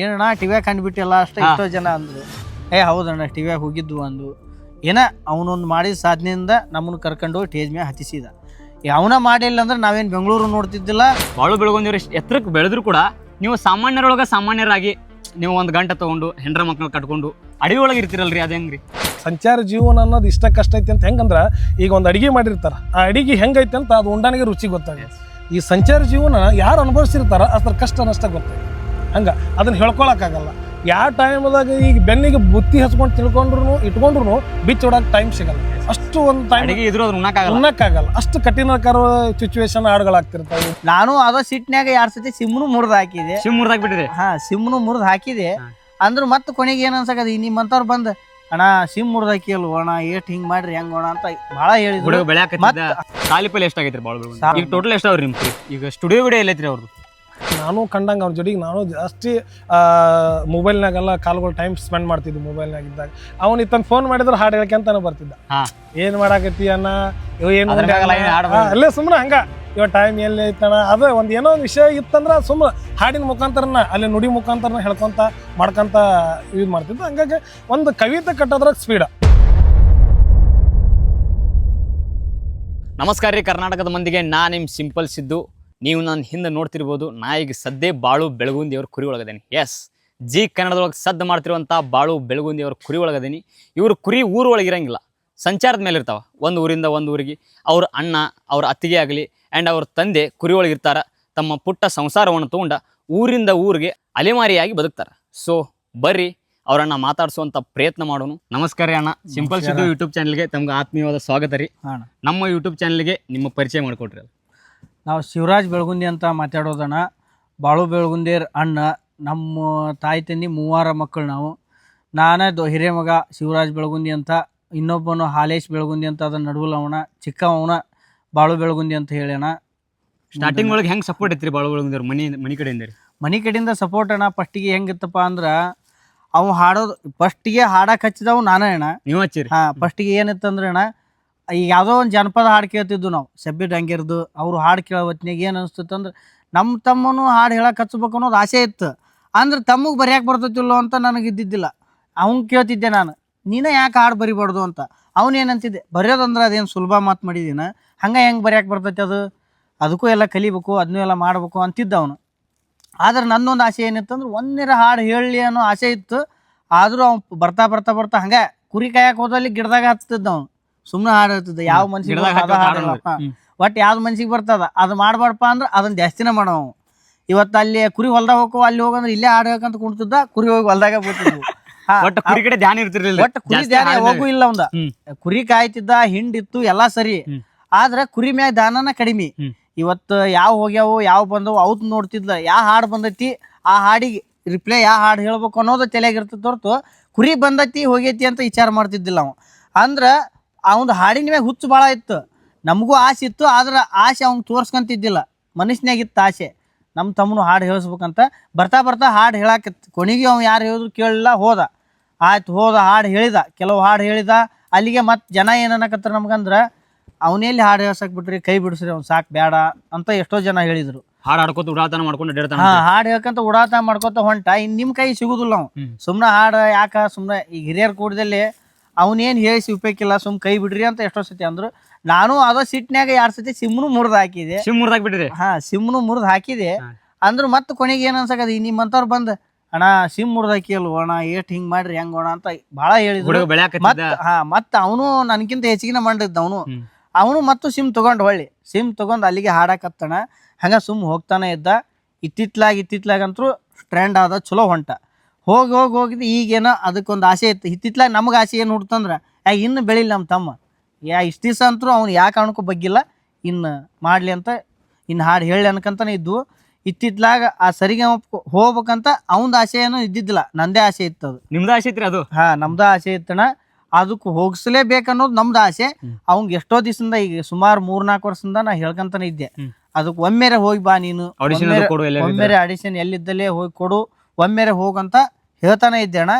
ಏನಣ್ಣ ಟಿವ್ಯಾಗ ಕಂಡುಬಿಟ್ಟಿಲ್ಲ ಅಷ್ಟೇ ಎಷ್ಟೋ ಜನ ಅಂದ್ರು. ಏ ಹೌದಣ್ಣ ಟಿವ್ಯಾಗ ಹೋಗಿದ್ದು ಅಂದು ಏನ ಅವನೊಂದು ಮಾಡಿದ ಸಾಧನೆಯಿಂದ ನಮ್ಮನ್ನು ಕರ್ಕೊಂಡು ಟೇಜ್ ಮ್ಯಾಗ ಹತ್ತಿಸಿದ. ಅವನ ಮಾಡಿಲ್ಲ ಅಂದ್ರೆ ನಾವೇನು ಬೆಂಗಳೂರು ನೋಡ್ತಿದ್ದಿಲ್ಲ? ಬಾಳು ಬೆಳಗೊಂದಿವ್ರು ಎತ್ತರಕ್ಕೆ ಬೆಳೆದ್ರು ಕೂಡ ನೀವು ಸಾಮಾನ್ಯರೊಳಗೆ ಸಾಮಾನ್ಯರಾಗಿ ನೀವು ಒಂದು ಗಂಟೆ ತಗೊಂಡು ಹೆಂಡ್ರ ಮಕ್ಕಳು ಕಟ್ಕೊಂಡು ಅಡಿಗೆ ಒಳಗೆ ಇರ್ತಿರಲ್ರಿ ಅದೇ ಹೆಂಗ್ರಿ ಸಂಚಾರ ಜೀವನ ಅನ್ನೋದು ಇಷ್ಟ ಕಷ್ಟ ಐತಿ ಅಂತ ಹೆಂಗಂದ್ರ ಈಗ ಒಂದು ಅಡಿಗೆ ಮಾಡಿರ್ತಾರ. ಆ ಅಡಿಗೆ ಹೆಂಗೈತೆ ಅಂತ ಅದು ಉಂಡಾನಿಗೆ ರುಚಿ ಗೊತ್ತಾಗ ಈ ಸಂಚಾರ ಜೀವನ ಯಾರು ಅನುಭವಿಸಿರ್ತಾರ ಅದ್ರ ಕಷ್ಟ ನಷ್ಟ ಗೊತ್ತಾಗುತ್ತೆ ಹಂಗ ಅದನ್ನ ಹೇಳ್ಕೊಳಕ್ಕಾಗಲ್ಲ ಯಾವ ಟೈಮ್ದಾಗ ಈಗ ಬೆನ್ನಿಗೆ ಬುತ್ತಿ ಹಚ್ಕೊಂಡು ತಿಳ್ಕೊಂಡ್ರು ಇಟ್ಕೊಂಡ್ರು ಬಿಚ್ಚ ಹೊಡಕ್ಕೆ ಟೈಮ್ ಸಿಗಲ್ಲ. ಅಷ್ಟು ಒಂದು ಟೈಮ್ ಇದ್ರು ಅದ್ರ ಉಣ್ಣಕ್ಕಾಗಲ್ಲ. ಉಣ್ಣಕ್ಕಾಗಲ್ಲ. ಅಷ್ಟು ಕಠಿಣಕರ ಸಿಚುವೇಶನ್ ಹಾಡುಗಳಾಗ್ತಿರ್ತಾವೆ ನಾನು ಅದ ಸಿಟ್ನ್ಯಾಗ ಎರಡು ಸತಿ ಸಿಮ್ನು ಮುರಿದು ಹಾಕಿದೆ. ಸಿಮ್ ಮುರ್ದಾಕ್ ಬಿಟ್ರಿ ಹಾ ಸಿಮ್ನು ಮುರಿದು ಹಾಕಿದೆ. ಅಂದ್ರೆ ಮತ್ತೆ ಕೊನೆಗೆ ಏನು ಅನ್ಸಕದ ನಿಮ್ಮಂತವ್ರು ಬಂದು ಅಣ್ಣ ಸಿಮ್ ಮುರಿದು ಹಾಕಿಲ್ವ ಅಣ್ಣ ಏಟ್ ಹಿಂಗ್ ಮಾಡ್ರಿ ಹೆಂಗ್ ಅಣ್ಣ ಅಂತ ಭಾಳ ಹೇಳಿದ್ರು. ಬೆಳೆ ಬೆಳೆಯಾಕತ್ತಿದ್ದ. ಸಾಲಿಪಲ್ಲಿ ಎಷ್ಟಾಗೈತ್ರಿ ಭಾಳ ಈಗ ಟೋಟಲ್ ಎಷ್ಟಾವ್ರಿ ನಿಮ್ಮ ಈಗ ಸ್ಟುಡಿಯೋ ವಿಡಿಯೋ ಎಲ್ಲೈತ್ರಿ ಅವ್ರದ್ದು ನಾನು ಕಂಡಂಗೆ ಅವ್ರ ಜೊತೆಗೆ ನಾನು ಜಾಸ್ತಿ ಮೊಬೈಲ್ನಾಗೆಲ್ಲ ಕಾಲ್ಗಳು ಟೈಮ್ ಸ್ಪೆಂಡ್ ಮಾಡ್ತಿದ್ದೆ ಮೊಬೈಲ್ನಾಗ ಇದ್ದಾಗ ಅವ್ನು ಇತ್ತಂದು ಫೋನ್ ಮಾಡಿದ್ರೆ ಹಾಡು ಹೇಳ್ಕೊಂತಾನೆ ಬರ್ತಿದ್ದ. ಏನು ಏನ್ ಮಾಡಾಕತ್ತಿ ಅನ್ನ ಇವ ಏನು ಅಲ್ಲೇ ಸುಮ್ಮನೆ ಹಂಗ. ಇವ ಟೈಮ್ ಎಲ್ಲಿ ಐತಣ ಅದ ಒಂದು ಏನೋ ಒಂದು ವಿಷಯ ಇತ್ತಂದ್ರೆ ಸುಮ್ಮನೆ ಹಾಡಿನ ಮುಖಾಂತರನ ಅಲ್ಲಿ ನುಡಿ ಮುಖಾಂತರನ ಹೇಳ್ಕೊಂತ ಮಾಡ್ಕೊಂತ ಯೂಸ್ ಮಾಡ್ತಿದ್ದ. ಹಂಗಾಗಿ ಒಂದು ಕವಿತೆ ಕಟ್ಟೋದ್ರಾಗ ಸ್ಪೀಡ್ ನಮಸ್ಕಾರ ರೀ ಕರ್ನಾಟಕದ ಮಂದಿಗೆ ನಾ ನಿಮ್ಮ ಸಿಂಪಲ್ ಸಿದ್ದು. ನೀವು ನಾನು ಹಿಂದೆ ನೋಡ್ತಿರ್ಬೋದು ನಾ ಈಗ ಸದ್ದೇ ಬಾಳು ಬೆಳಗುಂದಿಯವ್ರ ಕುರಿ ಒಳಗದೇನೆ ಎಸ್ ಜಿ ಕನ್ನಡದೊಳಗೆ ಸದ್ದು ಮಾಡ್ತಿರುವಂಥ ಬಾಳು ಬೆಳಗುಂದಿಯವ್ರ ಕುರಿ ಒಳಗದೇನಿ ಇವರು ಕುರಿ ಊರೊಳಗೆ ಇರಂಗಿಲ್ಲ ಸಂಚಾರದ ಮೇಲೆ ಇರ್ತಾವ. ಒಂದು ಊರಿಂದ ಒಂದು ಊರಿಗೆ ಅವ್ರ ಅಣ್ಣ ಅವ್ರ ಅತ್ತಿಗೆ ಆಗಲಿ ಆ್ಯಂಡ್ ಅವ್ರ ತಂದೆ ಕುರಿ ಒಳಗೆ ಇರ್ತಾರ. ತಮ್ಮ ಪುಟ್ಟ ಸಂಸಾರವನ್ನು ತಗೊಂಡ ಊರಿಂದ ಊರಿಗೆ ಅಲೆಮಾರಿಯಾಗಿ ಬದುಕ್ತಾರೆ. ಸೊ ಬರ್ರಿ ಅವರನ್ನ ಮಾತಾಡಿಸುವಂತ ಪ್ರಯತ್ನ ಮಾಡೋನು. ನಮಸ್ಕಾರ ರೀ ಅಣ್ಣ. ಸಿಂಪಲ್ ಸಿದ್ದು ಯೂಟ್ಯೂಬ್ ಚಾನಲ್ಗೆ ತಮ್ಗೆ ಆತ್ಮೀಯವಾದ ಸ್ವಾಗತ ರೀ. ನಮ್ಮ ಯೂಟ್ಯೂಬ್ ಚಾನಲ್ಗೆ ನಿಮ್ಮ ಪರಿಚಯ ಮಾಡಿಕೊಟ್ರಿ ನಾವು ಶಿವರಾಜ್ ಬೆಳಗುಂದಿ ಅಂತ ಮಾತಾಡೋದಣ್ಣ. ಬಾಳು ಬೆಳಗುಂದಿಯರ್ ಅಣ್ಣ. ನಮ್ಮ ತಾಯಿ ತಂದೆ ಮೂವಾರ ಮಕ್ಕಳು ನಾವು. ನಾನೇ ದೊ ಹಿರಿಯ ಮಗ ಶಿವರಾಜ್ ಬೆಳಗುಂದಿ ಅಂತ. ಇನ್ನೊಬ್ಬನು ಹಾಲೇಶ್ ಬೆಳಗುಂದಿ ಅಂತ. ಅದನ್ನ ನಡುವಲ್ಲ ಅವನ ಚಿಕ್ಕವನ ಬಾಳು ಬೆಳಗುಂದಿ ಅಂತ ಹೇಳೋಣ ಸ್ಟಾರ್ಟಿಂಗ್ ಒಳಗೆ ಹೆಂಗೆ ಸಪೋರ್ಟ್ ಐತ್ರಿ ಬಾಳು ಬೆಳಗುಂದಿ ಮನಿ ಮನಿ ಕಡೆಯಿಂದ ರೀ? ಮನೆ ಕಡೆಯಿಂದ ಸಪೋರ್ಟ್ ಅಣ್ಣ. ಫಸ್ಟಿಗೆ ಹೆಂಗಿತ್ತಪ್ಪ ಅಂದ್ರೆ ಅವ ಹಾಡೋದು ಫಸ್ಟಿಗೆ ಹಾಡಕ್ಕೆ ಹಚ್ಚಿದವು ನಾನೇ ಅಣ್ಣ. ನೀವು ಹಚ್ಚಿರಿ. ಹಾಂ ಫಸ್ಟಿಗೆ ಏನಿತ್ತಂದ್ರೆ ಅಣ್ಣ ಈಗ ಯಾವುದೋ ಒಂದು ಜನಪದ ಹಾಡು ಕೇಳ್ತಿದ್ವು ನಾವು. ಸಬ್ಬಿ ಡಂಗಿರ್ದು, ಅವ್ರು ಹಾಡು ಕೇಳೋ ಹೊತ್ನ್ಯಾಗ ಏನು ಅನಿಸ್ತಿತ್ತು ಅಂದ್ರೆ ನಮ್ಮ ತಮ್ಮನು ಹಾಡು ಹೇಳಕ್ಕೆ ಹಚ್ಬೇಕು ಅನ್ನೋದು ಆಸೆ ಇತ್ತು. ಅಂದ್ರೆ ತಮ್ಮಗೆ ಬರೆಯಕ್ಕೆ ಬರ್ತೈತಿಲ್ಲೋ ಅಂತ ನನಗೆ ಇದ್ದಿದ್ದಿಲ್ಲ. ಅವ್ನು ಕೇಳ್ತಿದ್ದೆ ನಾನು, ನೀನೇ ಯಾಕೆ ಹಾಡು ಬರಿಬಾರ್ದು ಅಂತ. ಅವನೇನಂತಿದ್ದೆ ಬರೆಯೋದಂದ್ರೆ ಅದೇನು ಸುಲಭ ಮಾತು ಮಾಡಿದ್ದೀನ ಹಂಗೆ ಹೆಂಗೆ ಬರೆಯಕ್ಕೆ ಬರ್ತೈತೆ ಅದು? ಅದಕ್ಕೂ ಎಲ್ಲ ಕಲಿಬೇಕು ಅದನ್ನೂ ಎಲ್ಲ ಮಾಡಬೇಕು ಅಂತಿದ್ದ ಅವನು. ಆದ್ರೆ ನನ್ನೊಂದು ಆಸೆ ಏನಿತ್ತು ಅಂದ್ರೆ ಒಂದಿರ ಹಾಡು ಹೇಳಲಿ ಅನ್ನೋ ಆಸೆ ಇತ್ತು. ಆದರೂ ಅವ್ನು ಬರ್ತಾ ಬರ್ತಾ ಬರ್ತಾ ಹಂಗೆ ಕುರಿ ಕಾಯಕ್ಕೆ ಹೋದಲ್ಲಿ ಗಿಡದಾಗ ಹತ್ತಿದ್ದ ಅವ್ನು. ಸುಮ್ಮನೆ ಹಾಡು ಯಾವ ಮನ್ಸಿಗೆ ಗಿಡದಾಗ ಹಾಕಿ ಹ್ಮ್. ಒಟ್ಟು ಯಾವ್ದು ಮನ್ಸಿಗೆ ಬರ್ತದ ಅದು ಮಾಡ್ಬಾರ್ದಪ್ಪ ಅಂದ್ರೆ ಅದನ್ನ ಜಾಸ್ತಿನ ಮಾಡವು. ಇವತ್ತು ಅಲ್ಲಿ ಕುರಿ ಹೊಲ್ದಾಗ ಹೋಗೋ ಅಲ್ಲಿ ಹೋಗಂದ್ರೆ ಇಲ್ಲೇ ಹಾಡ್ಬೇಕಂತ ಕುಂತಿದ್ದ ಕುರಿ ಹೋಗಿ ಹೊಲ್ದಾಗ ಬಿಡ್ತಿದ್ವು ಹಾ, ಒಟ್ಟು ಕುರಿ ಕಡೆ ಧ್ಯಾನ ಇರ್ತಿರ್ಲಿಲ್ಲ. ಒಟ್ಟು ಕುರಿ ಧ್ಯಾನ ಯಾವಾಗೂ ಇಲ್ಲ ಒಂದ ಹ್ಮ್. ಕುರಿ ಕಾಯ್ತಿದ್ದ ಹಿಂಡಿತ್ತು ಎಲ್ಲಾ ಸರಿ. ಹ್ಮ್. ಆದ್ರೆ ಕುರಿ ಮ್ಯಾಗ ದಾನನ ಕಡಿಮೆ. ಹ್ಮ್. ಇವತ್ತು ಯಾವ ಹೋಗ್ಯಾವು ಯಾವ ಬಂದವು ಅವತ್ ನೋಡ್ತಿದ್ಲ ಯಾವ ಹಾಡ್ ಬಂದೈತಿ ಆ ಹಾಡಿಗೆ ರಿಪ್ಲೈ ಯಾವ ಹಾಡು ಹೇಳ್ಬೇಕು ಅನ್ನೋದು ತಲೆಯಾಗಿರ್ತದ ಹೊರತು ಕುರಿ ಬಂದೈತಿ ಹೋಗೈತಿ ಅಂತ ವಿಚಾರ ಮಾಡ್ತಿದ್ದಿಲ್ಲ ಅವ. ಅಂದ್ರ ಅವನ ಹಾಡಿನ ಮ್ಯಾಗ ಹುಚ್ಚು ಭಾಳ ಇತ್ತು. ನಮಗೂ ಆಸೆ ಇತ್ತು ಆದ್ರೆ ಆಸೆ ಅವ್ನು ತೋರ್ಸ್ಕೊಂತಿದ್ದಿಲ್ಲ. ಮನುಷ್ಯನಾಗಿತ್ತು ಇತ್ತು ಆಸೆ. ನಮ್ಮ ತಮ್ಮನು ಹಾಡು ಹೇಳಿಸ್ಬೇಕಂತ ಬರ್ತಾ ಬರ್ತಾ ಹಾಡು ಹೇಳಾಕತ್ತು. ಕೊನೆಗೆ ಅವ್ನು ಯಾರು ಹೇಳಿದ್ರು ಕೇಳಲಿಲ್ಲ ಹೋದ. ಆಯ್ತು ಹೋದ ಹಾಡು ಹೇಳಿದ. ಕೆಲವು ಹಾಡು ಹೇಳಿದ. ಅಲ್ಲಿಗೆ ಮತ್ತೆ ಜನ ಏನು ಅನ್ನಕತ್ತಾರ ನಮ್ಗಂದ್ರೆ ಅವನೆಲ್ಲಿ ಹಾಡು ಹೇಳ್ಸಕ್ ಬಿಟ್ರಿ ಕೈ ಬಿಡಿಸ್ರಿ ಅವ್ನು ಸಾಕು ಬೇಡ ಅಂತ ಎಷ್ಟೋ ಜನ ಹೇಳಿದರು. ಹಾಡು ಹಾಡ್ಕೊತ ಉಡಾತನ ಮಾಡ್ಕೊಂಡು ಅಡ್ಡಾಡ್ತಾನ ಹಾ ಹಾಡು ಹೇಳ್ಕೊಂತ ಉಡಾತನ ಮಾಡ್ಕೊತ ಹೊಂಟ. ಇನ್ ನಿಮ್ ಕೈ ಸಿಗುದಿಲ್ಲ ಅವ್ನು. ಸುಮ್ಮನೆ ಹಾಡು ಯಾಕ ಸುಮ್ಮನೆ ಈಗ ಹಿರಿಯರ್ ಕೂಡದಲ್ಲಿ ಅವನೇನ್ ಹೇಳಿ ಉಪಯೋಗಿಲ್ಲ ಸುಮ್ ಕೈ ಬಿಡ್ರಿ ಅಂತ ಎಷ್ಟೋ ಸತಿ ಅಂದ್ರು. ನಾನು ಅದೋ ಸಿಟ್ನ್ಯಾಗ ಎರಡ್ ಸತಿ ಸಿಮ್ನು ಮುರಿದು ಹಾಕಿದೆ. ಸಿಮ್ ಮುರ್ದಾಕ್ ಹಾ ಸಿಮ್ನು ಮುರಿದು ಹಾಕಿದೆ. ಅಂದ್ರು ಮತ್ತೆ ಕೊನೆಗೆ ಏನ್ ಅನ್ಸಕದ ನಿಮ್ಮಂತವ್ರು ಬಂದ್ ಅಣ್ಣ ಸಿಮ್ ಮುರಿದು ಹಾಕಿಲ್ವ ಅಣ್ಣ ಏಟ್ ಹಿಂಗ್ ಮಾಡ್ರಿ ಹೆಂಗ್ ಅಣ್ಣ ಅಂತ ಬಹಳ ಹೇಳಿದ್ರು. ಮತ್ ಹಾ ಮತ್ತ ಅವನು ನನ್ಕಿಂತ ಹೆಚ್ಚಿಗಿನ ಮಾಡಿದ್ದ ಅವನು. ಅವನು ಮತ್ತು ಸಿಮ್ ತಗೊಂಡ್ ಹೊಳ್ಳಿ. ಸಿಮ್ ತಗೊಂಡ್ ಅಲ್ಲಿಗೆ ಹಾಡಾಕತ್ತಣ. ಹಂಗ ಸುಮ್ ಹೋಗ್ತಾನೆ ಇದ್ದ. ಇತ್ತಿತ್ಲಾಗ ಇತ್ತಿತ್ಲಾಗಂತೂ ಟ್ರೆಂಡ್ ಆದ ಚಲೋ ಹೊಂಟ. ಹೋಗಿ ಹೋಗಿ ಹೋಗಿದ್ದು ಈಗೇನೋ ಅದಕ್ಕೊಂದು ಆಸೆ ಇತ್ತು. ಇತ್ತಿತ್ಲಾಗ ನಮ್ಗೆ ಆಸೆ ಏನು ಹುಡ್ತಂದ್ರೆ ಯಾ ಇನ್ನು ಬೆಳಿಲ್ಲ ನಮ್ಮ ತಮ್ಮ. ಯಾ ಇಷ್ಟು ದಿವಸ ಅಂತೂ ಅವ್ನು ಯಾವ ಕಾರಣಕ್ಕೂ ಬಗ್ಗಿಲ್ಲ. ಇನ್ನು ಮಾಡಲಿ ಅಂತ ಇನ್ನು ಹಾಡು ಹೇಳಿ ಅನ್ಕಂತಾನೆ ಇದ್ವು. ಇತ್ತಿತ್ಲಾಗ ಆ ಸರಿಗೆ ಹೋಗ್ಬೇಕಂತ ಅವನ ಆಸೆ ಏನು ಇದ್ದಿದ್ದಿಲ್ಲ. ನಂದೇ ಆಸೆ ಇತ್ತು ಅದು. ನಿಮ್ದು ಆಸೆ ಐತ್ರಿ ಅದು? ಹಾ ನಮ್ದ ಆಸೆ ಇತ್ತಣ ಅದಕ್ಕೆ ಹೋಗಿಸ್ಲೇಬೇಕನ್ನೋದು ನಮ್ದು ಆಸೆ. ಅವಂಗ ಎಷ್ಟೋ ದಿವಸದಿಂದ ಈಗ ಸುಮಾರು ಮೂರ್ನಾಲ್ಕು ವರ್ಷದಿಂದ ನಾ ಹೇಳ್ಕಂತಾನೆ ಇದ್ದೆ. ಅದಕ್ಕೆ ಒಮ್ಮೆರೆ ಹೋಗಿ ಬಾ ನೀನು. ಆಡಿಷನ್ ಒಮ್ಮೆರೆ ಆಡಿಷನ್ ಎಲ್ಲಿದ್ದಲ್ಲೇ ಹೋಗಿ ಕೊಡು. ಒಮ್ಮೆರೆ ಹೋಗಂತ ಹೇಳ್ತಾನೆ ಇದ್ದೆ ಅಣ್ಣ.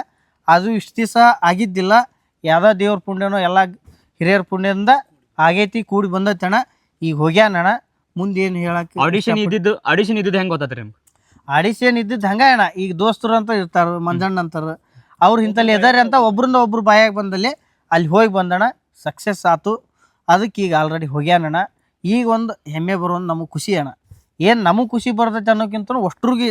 ಅದು ಇಷ್ಟು ದಿವಸ ಆಗಿದ್ದಿಲ್ಲ. ಯಾವುದೋ ದೇವ್ರ ಪುಣ್ಯನೋ ಎಲ್ಲ ಹಿರಿಯರ ಪುಣ್ಯದಿಂದ ಆಗೈತಿ ಕೂಡಿ ಬಂದೈತೆ ಅಣ್ಣ. ಈಗ ಹೋಗ್ಯಾನಣ ಮುಂದೆ ಏನು ಹೇಳಕ್ಕೆ ಆಡಿಷನ್ ಇದ್ದಿದ್ದು ಆಡಿಷನ್ ಇದ್ದಿದ್ದು ಹೆಂಗೆ ಗೊತ್ತಾತ್ರಿ ನಿಮ್ಗೆ? ಆಡಿಷನ್ ಇದ್ದಿದ್ದು ಹಂಗ ಅಣ್ಣ. ಈಗ ದೋಸ್ತರು ಅಂತ ಇರ್ತಾರೆ ಮಂಜಣ್ಣ ಅಂತಾರೆ. ಅವ್ರು ಇಂಥಲ್ಲಿ ಎದಾರೆ ಅಂತ ಒಬ್ರಿಂದ ಒಬ್ರು ಬಾಯಾಗಿ ಬಂದಲ್ಲಿ ಅಲ್ಲಿ ಹೋಗಿ ಬಂದಣ ಸಕ್ಸಸ್ ಆತು. ಅದಕ್ಕೆ ಈಗ ಆಲ್ರೆಡಿ ಹೋಗ್ಯಾನಣ್ಣ ಈಗ ಒಂದು ಹೆಮ್ಮೆ ಬರೋದು ನಮಗೆ ಖುಷಿ ಅಣ್ಣ. ಏನು ನಮಗೆ ಖುಷಿ ಬರ್ತೈತೆ ಅನ್ನೋಕ್ಕಿಂತ ಅಷ್ಟ್ರಿಗೆ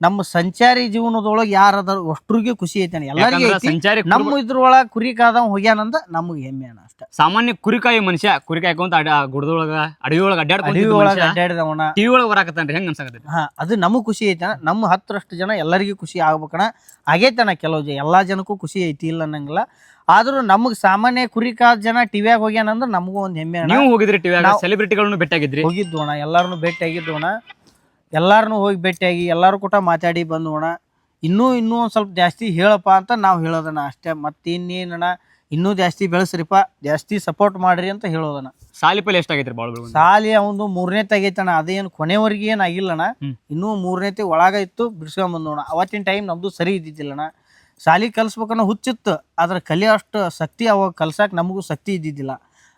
ನಮ್ಮ ಸಂಚಾರಿ ಜೀವನದೊಳಗೆ ಯಾರು ಅದಾರ ಅಷ್ಟ್ರಿಗೆ ಖುಷಿ ಐತೆ ಎಲ್ಲರಿಗೂ ಐತಿ. ಸಂಚಾರಿ ಕುರಿ- ನಮ್ಮ ಇದ್ರೊಳಗೆ ಕುರಿ ಕಾದ ಹೋಗ್ಯಾನಂದ ನಮಗೆ ಹೆಮ್ಮೆ ಅಣ್ಣ ಅಷ್ಟ. ಸಾಮಾನ್ಯ ಕುರಿಕಾಯಿ ಮನುಷ್ಯ ಕುರಿ ಕಾಯ್ಕೊಂತ ಅಡ ಗುಡದೊಳಗ ಅಡವಿ ಒಳಗ ಅಡವಿ ಅಡ್ಡಾಡ್ಕೊಂತ ಒಳಗೆ ಟಿವಿ ಒಳಗ ಬರಾಕತ್ತಾನ್ರಿ ಹೆಂಗ್ ಅನ್ಸಾಕತ್ತೈತಿ? ಹಾ ಅದು ನಮಗ್ ಖುಷಿ ಐತೆ ನಮ್ಮ ಹತ್ತರಷ್ಟು ಜನ ಎಲ್ಲರಿಗೂ ಖುಷಿ ಆಗ್ಬೇಕಣ ಆಗೈತಣ ಕೆಲವು ಜನ ಎಲ್ಲಾ ಜನಕ್ಕೂ ಖುಷಿ ಐತಿ ಇಲ್ಲ ಅನ್ನಂಗಿಲ್ಲ. ಆದ್ರೂ ನಮಗ್ ಸಾಮಾನ್ಯ ಕುರಿ ಕಾದ ಜನ ಟಿವಿಯಾಗ ಹೋಗ್ಯಾನಂದ್ರೆ ನಮಗೂ ಒಂದ್ ಹೆಮ್ಮೆ ಅಣ್ಣ. ನೀವು ಹೋಗಿದ್ರಿ ಟಿವಿ ನಾವು- ಸೆಲೆಬ್ರಿಟಿಗಳನ್ನು ಭೇಟಿಯಾಗಿದ್ರಿ? ಆಗಿದ್ರಿ ಅಣ್ಣ ಎಲ್ಲಾರನು ಭೇಟಿ ಅಣ್ಣ ಎಲ್ಲಾರನು ಹೋಗಿ ಭೇಟಿಯಾಗಿ ಎಲ್ಲರೂ ಕೂಡ ಮಾತಾಡಿ ಬಂದೋಣ. ಇನ್ನೂ ಇನ್ನೂ ಒಂದು ಸ್ವಲ್ಪ ಜಾಸ್ತಿ ಹೇಳಪ್ಪ ಅಂತ ನಾವು ಹೇಳೋದಣ್ಣ ಅಷ್ಟೇ. ಮತ್ತೆ ಇನ್ನೇನಣ್ಣ ಇನ್ನೂ ಜಾಸ್ತಿ ಬೆಳೆಸ್ರಿಪ್ಪ ಜಾಸ್ತಿ ಸಪೋರ್ಟ್ ಮಾಡ್ರಿ ಅಂತ ಹೇಳೋದಣ್ಣ ಸಾಲಿ ಪಲ್ಲಿ ಎಷ್ಟಾಗೈತ್ರಿ ಬಾಳ ಸಾಲಿ ಅವನು ಮೂರನೇ ತೆಗೈತಣ್ಣ. ಅದೇನು ಕೊನೆವರೆಗೆ ಏನಾಗಿಲ್ಲಣ್ಣ. ಇನ್ನೂ ಮೂರನೇತಿ ಒಳಗ ಇತ್ತು ಬಿಡ್ಸ್ಕೊಂಡ್ ಬಂದೋಣ. ಅವತ್ತಿನ ಟೈಮ್ ನಮ್ದು ಸರಿ ಇದ್ದಿದ್ದಿಲ್ಲಣ್ಣ. ಸಾಲಿ ಕಲಿಸ್ಬೇಕನ್ನೋ ಹುಚ್ಚಿತ್ತು ಆದ್ರೆ ಕಲಿಯೋಷ್ಟು ಶಕ್ತಿ ಅವಾಗ ಕಲ್ಸಕ್ಕೆ ನಮಗೂ ಶಕ್ತಿ ಇದ್ದಿದ್ದಿಲ್ಲ.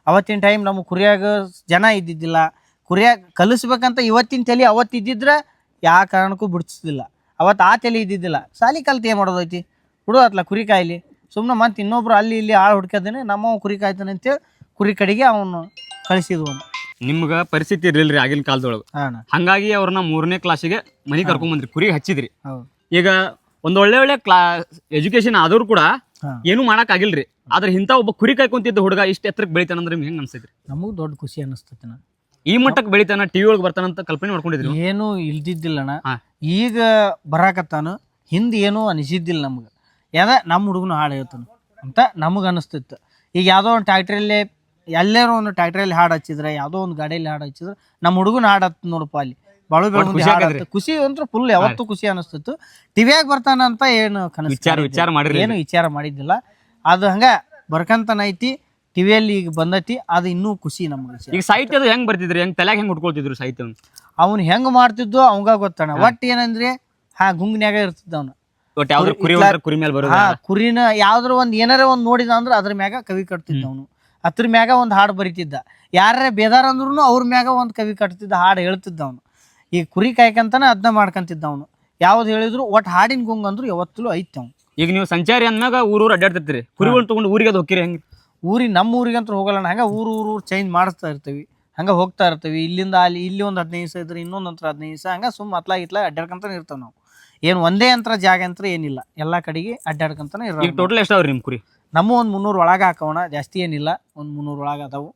ಅವತ್ತಿನ ಟೈಮ್ ನಮ್ಮ ಕುರಿಯಾಗ ಜನ ಇದ್ದಿದ್ದಿಲ್ಲ. ಕುರಿಯಾಗ ಕಲಿಸ್ಬೇಕಂತ ಇವತ್ತಿನ ತಲೆ ಅವತ್ತು ಇದ್ದಿದ್ರೆ ಯಾವ ಕಾರಣಕ್ಕೂ ಬಿಡಿಸ್ತಿಲ್ಲ ಅವತ್ತು ಆ ತಲೆ ಇದ್ದಿದ್ದಿಲ್ಲ. ಸಾಲಿ ಕಲ್ತು ಏನು ಮಾಡೋದೈತಿ ಹುಡುಗತ್ಲ ಕುರಿ ಕಾಯಿಲಿ. ಸುಮ್ಮನೆ ಮತ್ತೆ ಇನ್ನೊಬ್ರು ಅಲ್ಲಿ ಇಲ್ಲಿ ಆಳು ಹುಡ್ಕೋದೇನೆ ನಮ್ಮ ಕುರಿ ಕಾಯ್ತಾನೆ ಅಂತೇಳಿ ಕುರಿ ಕಡೆಗೆ ಅವನು ಕಳಿಸಿದ್ವು. ನಿಮ್ಗೆ ಪರಿಸ್ಥಿತಿ ರೀ ಆಗಿನ ಕಾಲದೊಳಗೆ. ಹಾಂ ಹಂಗಾಗಿ ಅವ್ರನ್ನ ಮೂರನೇ ಕ್ಲಾಸಿಗೆ ಮನೆ ಕರ್ಕೊಂಡ್ ಬಂದ್ರಿ ಕುರಿ ಹಚ್ಚಿದ್ರಿ. ಹೌದು. ಈಗ ಒಂದು ಒಳ್ಳೆ ಒಳ್ಳೆ ಕ್ಲಾ ಎಜುಕೇಶನ್ ಆದ್ರೂ ಕೂಡ ಏನು ಮಾಡಕ್ ಆಗಿಲ್ರಿ. ಆದ್ರೆ ಇಂಥ ಒಬ್ಬ ಕುರಿ ಕಾಯ್ಕೊಂತಿದ್ದ ಹುಡುಗ ಇಷ್ಟ ಎತ್ತರಕ್ಕೆ ಬೆಳಿತಾನಂದ್ರೆ ನಿಮ್ಗೆ ಹೆಂಗ್ ಅನ್ಸೈತ್ರಿ? ನಮಗೂ ದೊಡ್ಡ ಖುಷಿ ಅನಿಸ್ತೈತಿ ಅಣ್ಣ. ಈ ಮಟ್ಟಕ್ಕೆ ಬೆಳಿತಾನ ಟಿವಿ ಒಳಗೆ ಬರ್ತಾನಂತ ಕಲ್ಪನೆ ಮಾಡ್ಕೊಂಡಿದ್ರು ಏನು ಇಲ್ದಿದ್ದಿಲ್ಲಣ್ಣ. ಈಗ ಬರಾಕತ್ತಾನು ಹಿಂದೆ ಏನೂ ಅನಿಸಿದ್ದಿಲ್ಲ ನಮ್ಗೆ. ಯಾವ ನಮ್ಮ ಹುಡುಗನು ಹಾಡು ಹೇಳ್ತಾನೆ ಅಂತ ನಮಗೆ ಅನಿಸ್ತಿತ್ತು. ಈಗ ಯಾವುದೋ ಒಂದು ಟ್ಯಾಕ್ಟ್ರಿಯಲ್ಲಿ ಎಲ್ಲರೂ ಒಂದು ಟ್ಯಾಕ್ಟ್ರಿಯಲ್ಲಿ ಹಾಡು ಹಚ್ಚಿದ್ರೆ ಯಾವುದೋ ಒಂದು ಗಾಡಿಯಲ್ಲಿ ಹಾಡು ಹಚ್ಚಿದ್ರೆ ನಮ್ಮ ಹುಡುಗನ ಹಾಡು ಹತ್ತು ನೋಡಪ್ಪ ಅಲ್ಲಿ. ಬಾಳು ಬೆಳಗ್ಗೆ ಖುಷಿ ಅಂತೂ ಫುಲ್ ಯಾವತ್ತೂ ಖುಷಿ ಅನಿಸ್ತಿತ್ತು. ಟಿವಿಯಾಗ ಬರ್ತಾನ ಅಂತ ಏನು ಕನಸು ವಿಚಾರ. ವಿಚಾರ ಏನು ವಿಚಾರ ಮಾಡಿದ್ದಿಲ್ಲ. ಅದು ಹಂಗ ಬರ್ಕಂತನ ಐತಿ. ಟಿವಿಯಲ್ಲಿ ಈಗ ಬಂದೈತಿ ಅದು ಇನ್ನೂ ಖುಷಿ ನಮಗೆ ಈಗ ಸಾಹಿತ್ಯದ ಹೆಂಗ್ ಬರ್ತಿದ್ರಿ? ಹೆಂಗ್ ತಲೆಗೆ ಹೆಂಗ್ ಉಟ್ಕೊಳ್ತಿದ್ರು ಸಾಹಿತ್ಯ ಅವ್ನು ಹೆಂಗ್ ಮಾಡ್ತಿದ್ದು ಅವಂಗ ಗೊತ್ತಣ ಒಟ್ಟು ಏನಂದ್ರೆ ಹಾ ಗುಂಗ್ನ್ಯಾಗ ಇರ್ತಿದ್ದ ಅವನು. ಒಟ್ಟು ಯಾವ್ದ್ರ ಕುರಿ- ಕುರಿ ಮೇಲೆ ಬರೋದು? ಹಾ ಕುರಿನ ಯಾವ್ದ್ರ ಒಂದ್ ಏನಾರ ಒಂದ್ ನೋಡಿದ ಅಂದ್ರ ಅದ್ರ ಮ್ಯಾಗ ಕವಿ ಕಟ್ತಿದ್ದ ಅವನು. ಅದ್ರ ಮ್ಯಾಗ ಒಂದ್ ಹಾಡು ಬರಿತಿದ್ದ. ಯಾರೇ ಬೇದಾರ ಅಂದ್ರೂ ಅವ್ರ ಮ್ಯಾಗ ಒಂದ್ ಕವಿ ಕಟ್ತಿದ್ದ ಹಾಡು ಹೇಳ್ತಿದ್ದ ಅವನು. ಈ ಕುರಿ ಕಾಯ್ಕಂತಾನೆ ಅದನ್ನ ಮಾಡ್ಕಂತಿದ್ದ ಅವನು. ಯಾವ್ದು ಹೇಳಿದ್ರು ಒಟ್ಟು ಹಾಡಿನ ಗುಂಗ್ ಅಂದ್ರು ಯಾವತ್ತೂ ಐತಿ ಅವ್ನು. ಈಗ ನೀವು ಸಂಚಾರಿ ಅಂದಾಗ ಊರೂರು ಅಡ್ಡಾಡ್ತಿರ್ತೀರಿ ಕುರಿಗಳು ತಗೊಂಡು ಊರಿಗೆ ಅದು ಹೋಗಿರಿ ಹೆಂಗ್? ಊರಿಗೆ ನಮ್ಮ ಊರಿಗಂತೂ ಹೋಗಲ್ಲ ಹಂಗೆ ಊರು ಊರು ಚೇಂಜ್ ಮಾಡಿಸ್ತಾ ಇರ್ತೀವಿ. ಹಂಗೆ ಹೋಗ್ತಾ ಇರ್ತೀವಿ. ಇಲ್ಲಿಂದ ಅಲ್ಲಿ ಇಲ್ಲಿ ಒಂದು ಹದಿನೈದು ದಿವಸ ಇದ್ರೆ ಇನ್ನೊಂದು ಹತ್ರ ಹದಿನೈದು ದಿವಸ. ಹಂಗೆ ಸುಮ್ಮ ಅತ್ಲ ಇತ್ಲ ಅಡ್ಡಾಡ್ಕೊಂತಾನೆ ಇರ್ತಾವೆ ನಾವು. ಏನು ಒಂದೇ ಅಂತರ ಜಾಗ ಅಂತ ಏನಿಲ್ಲ. ಎಲ್ಲ ಕಡೆಗೆ ಅಡ್ಡಾಡ್ಕೊಂತಾನೆ ಈಗ ಇರೋ ಟೋಟಲ್ ಎಷ್ಟಾವ್ರಿ ನಿಮ್ಮ ಕುರಿ? ನಮ್ಮ ಒಂದು ಮುನ್ನೂರು ಒಳಗೆ ಹಾಕೋಣ ಜಾಸ್ತಿ ಏನಿಲ್ಲ. ಒಂದು ಮುನ್ನೂರು ಒಳಗೆ ಅದಾವು.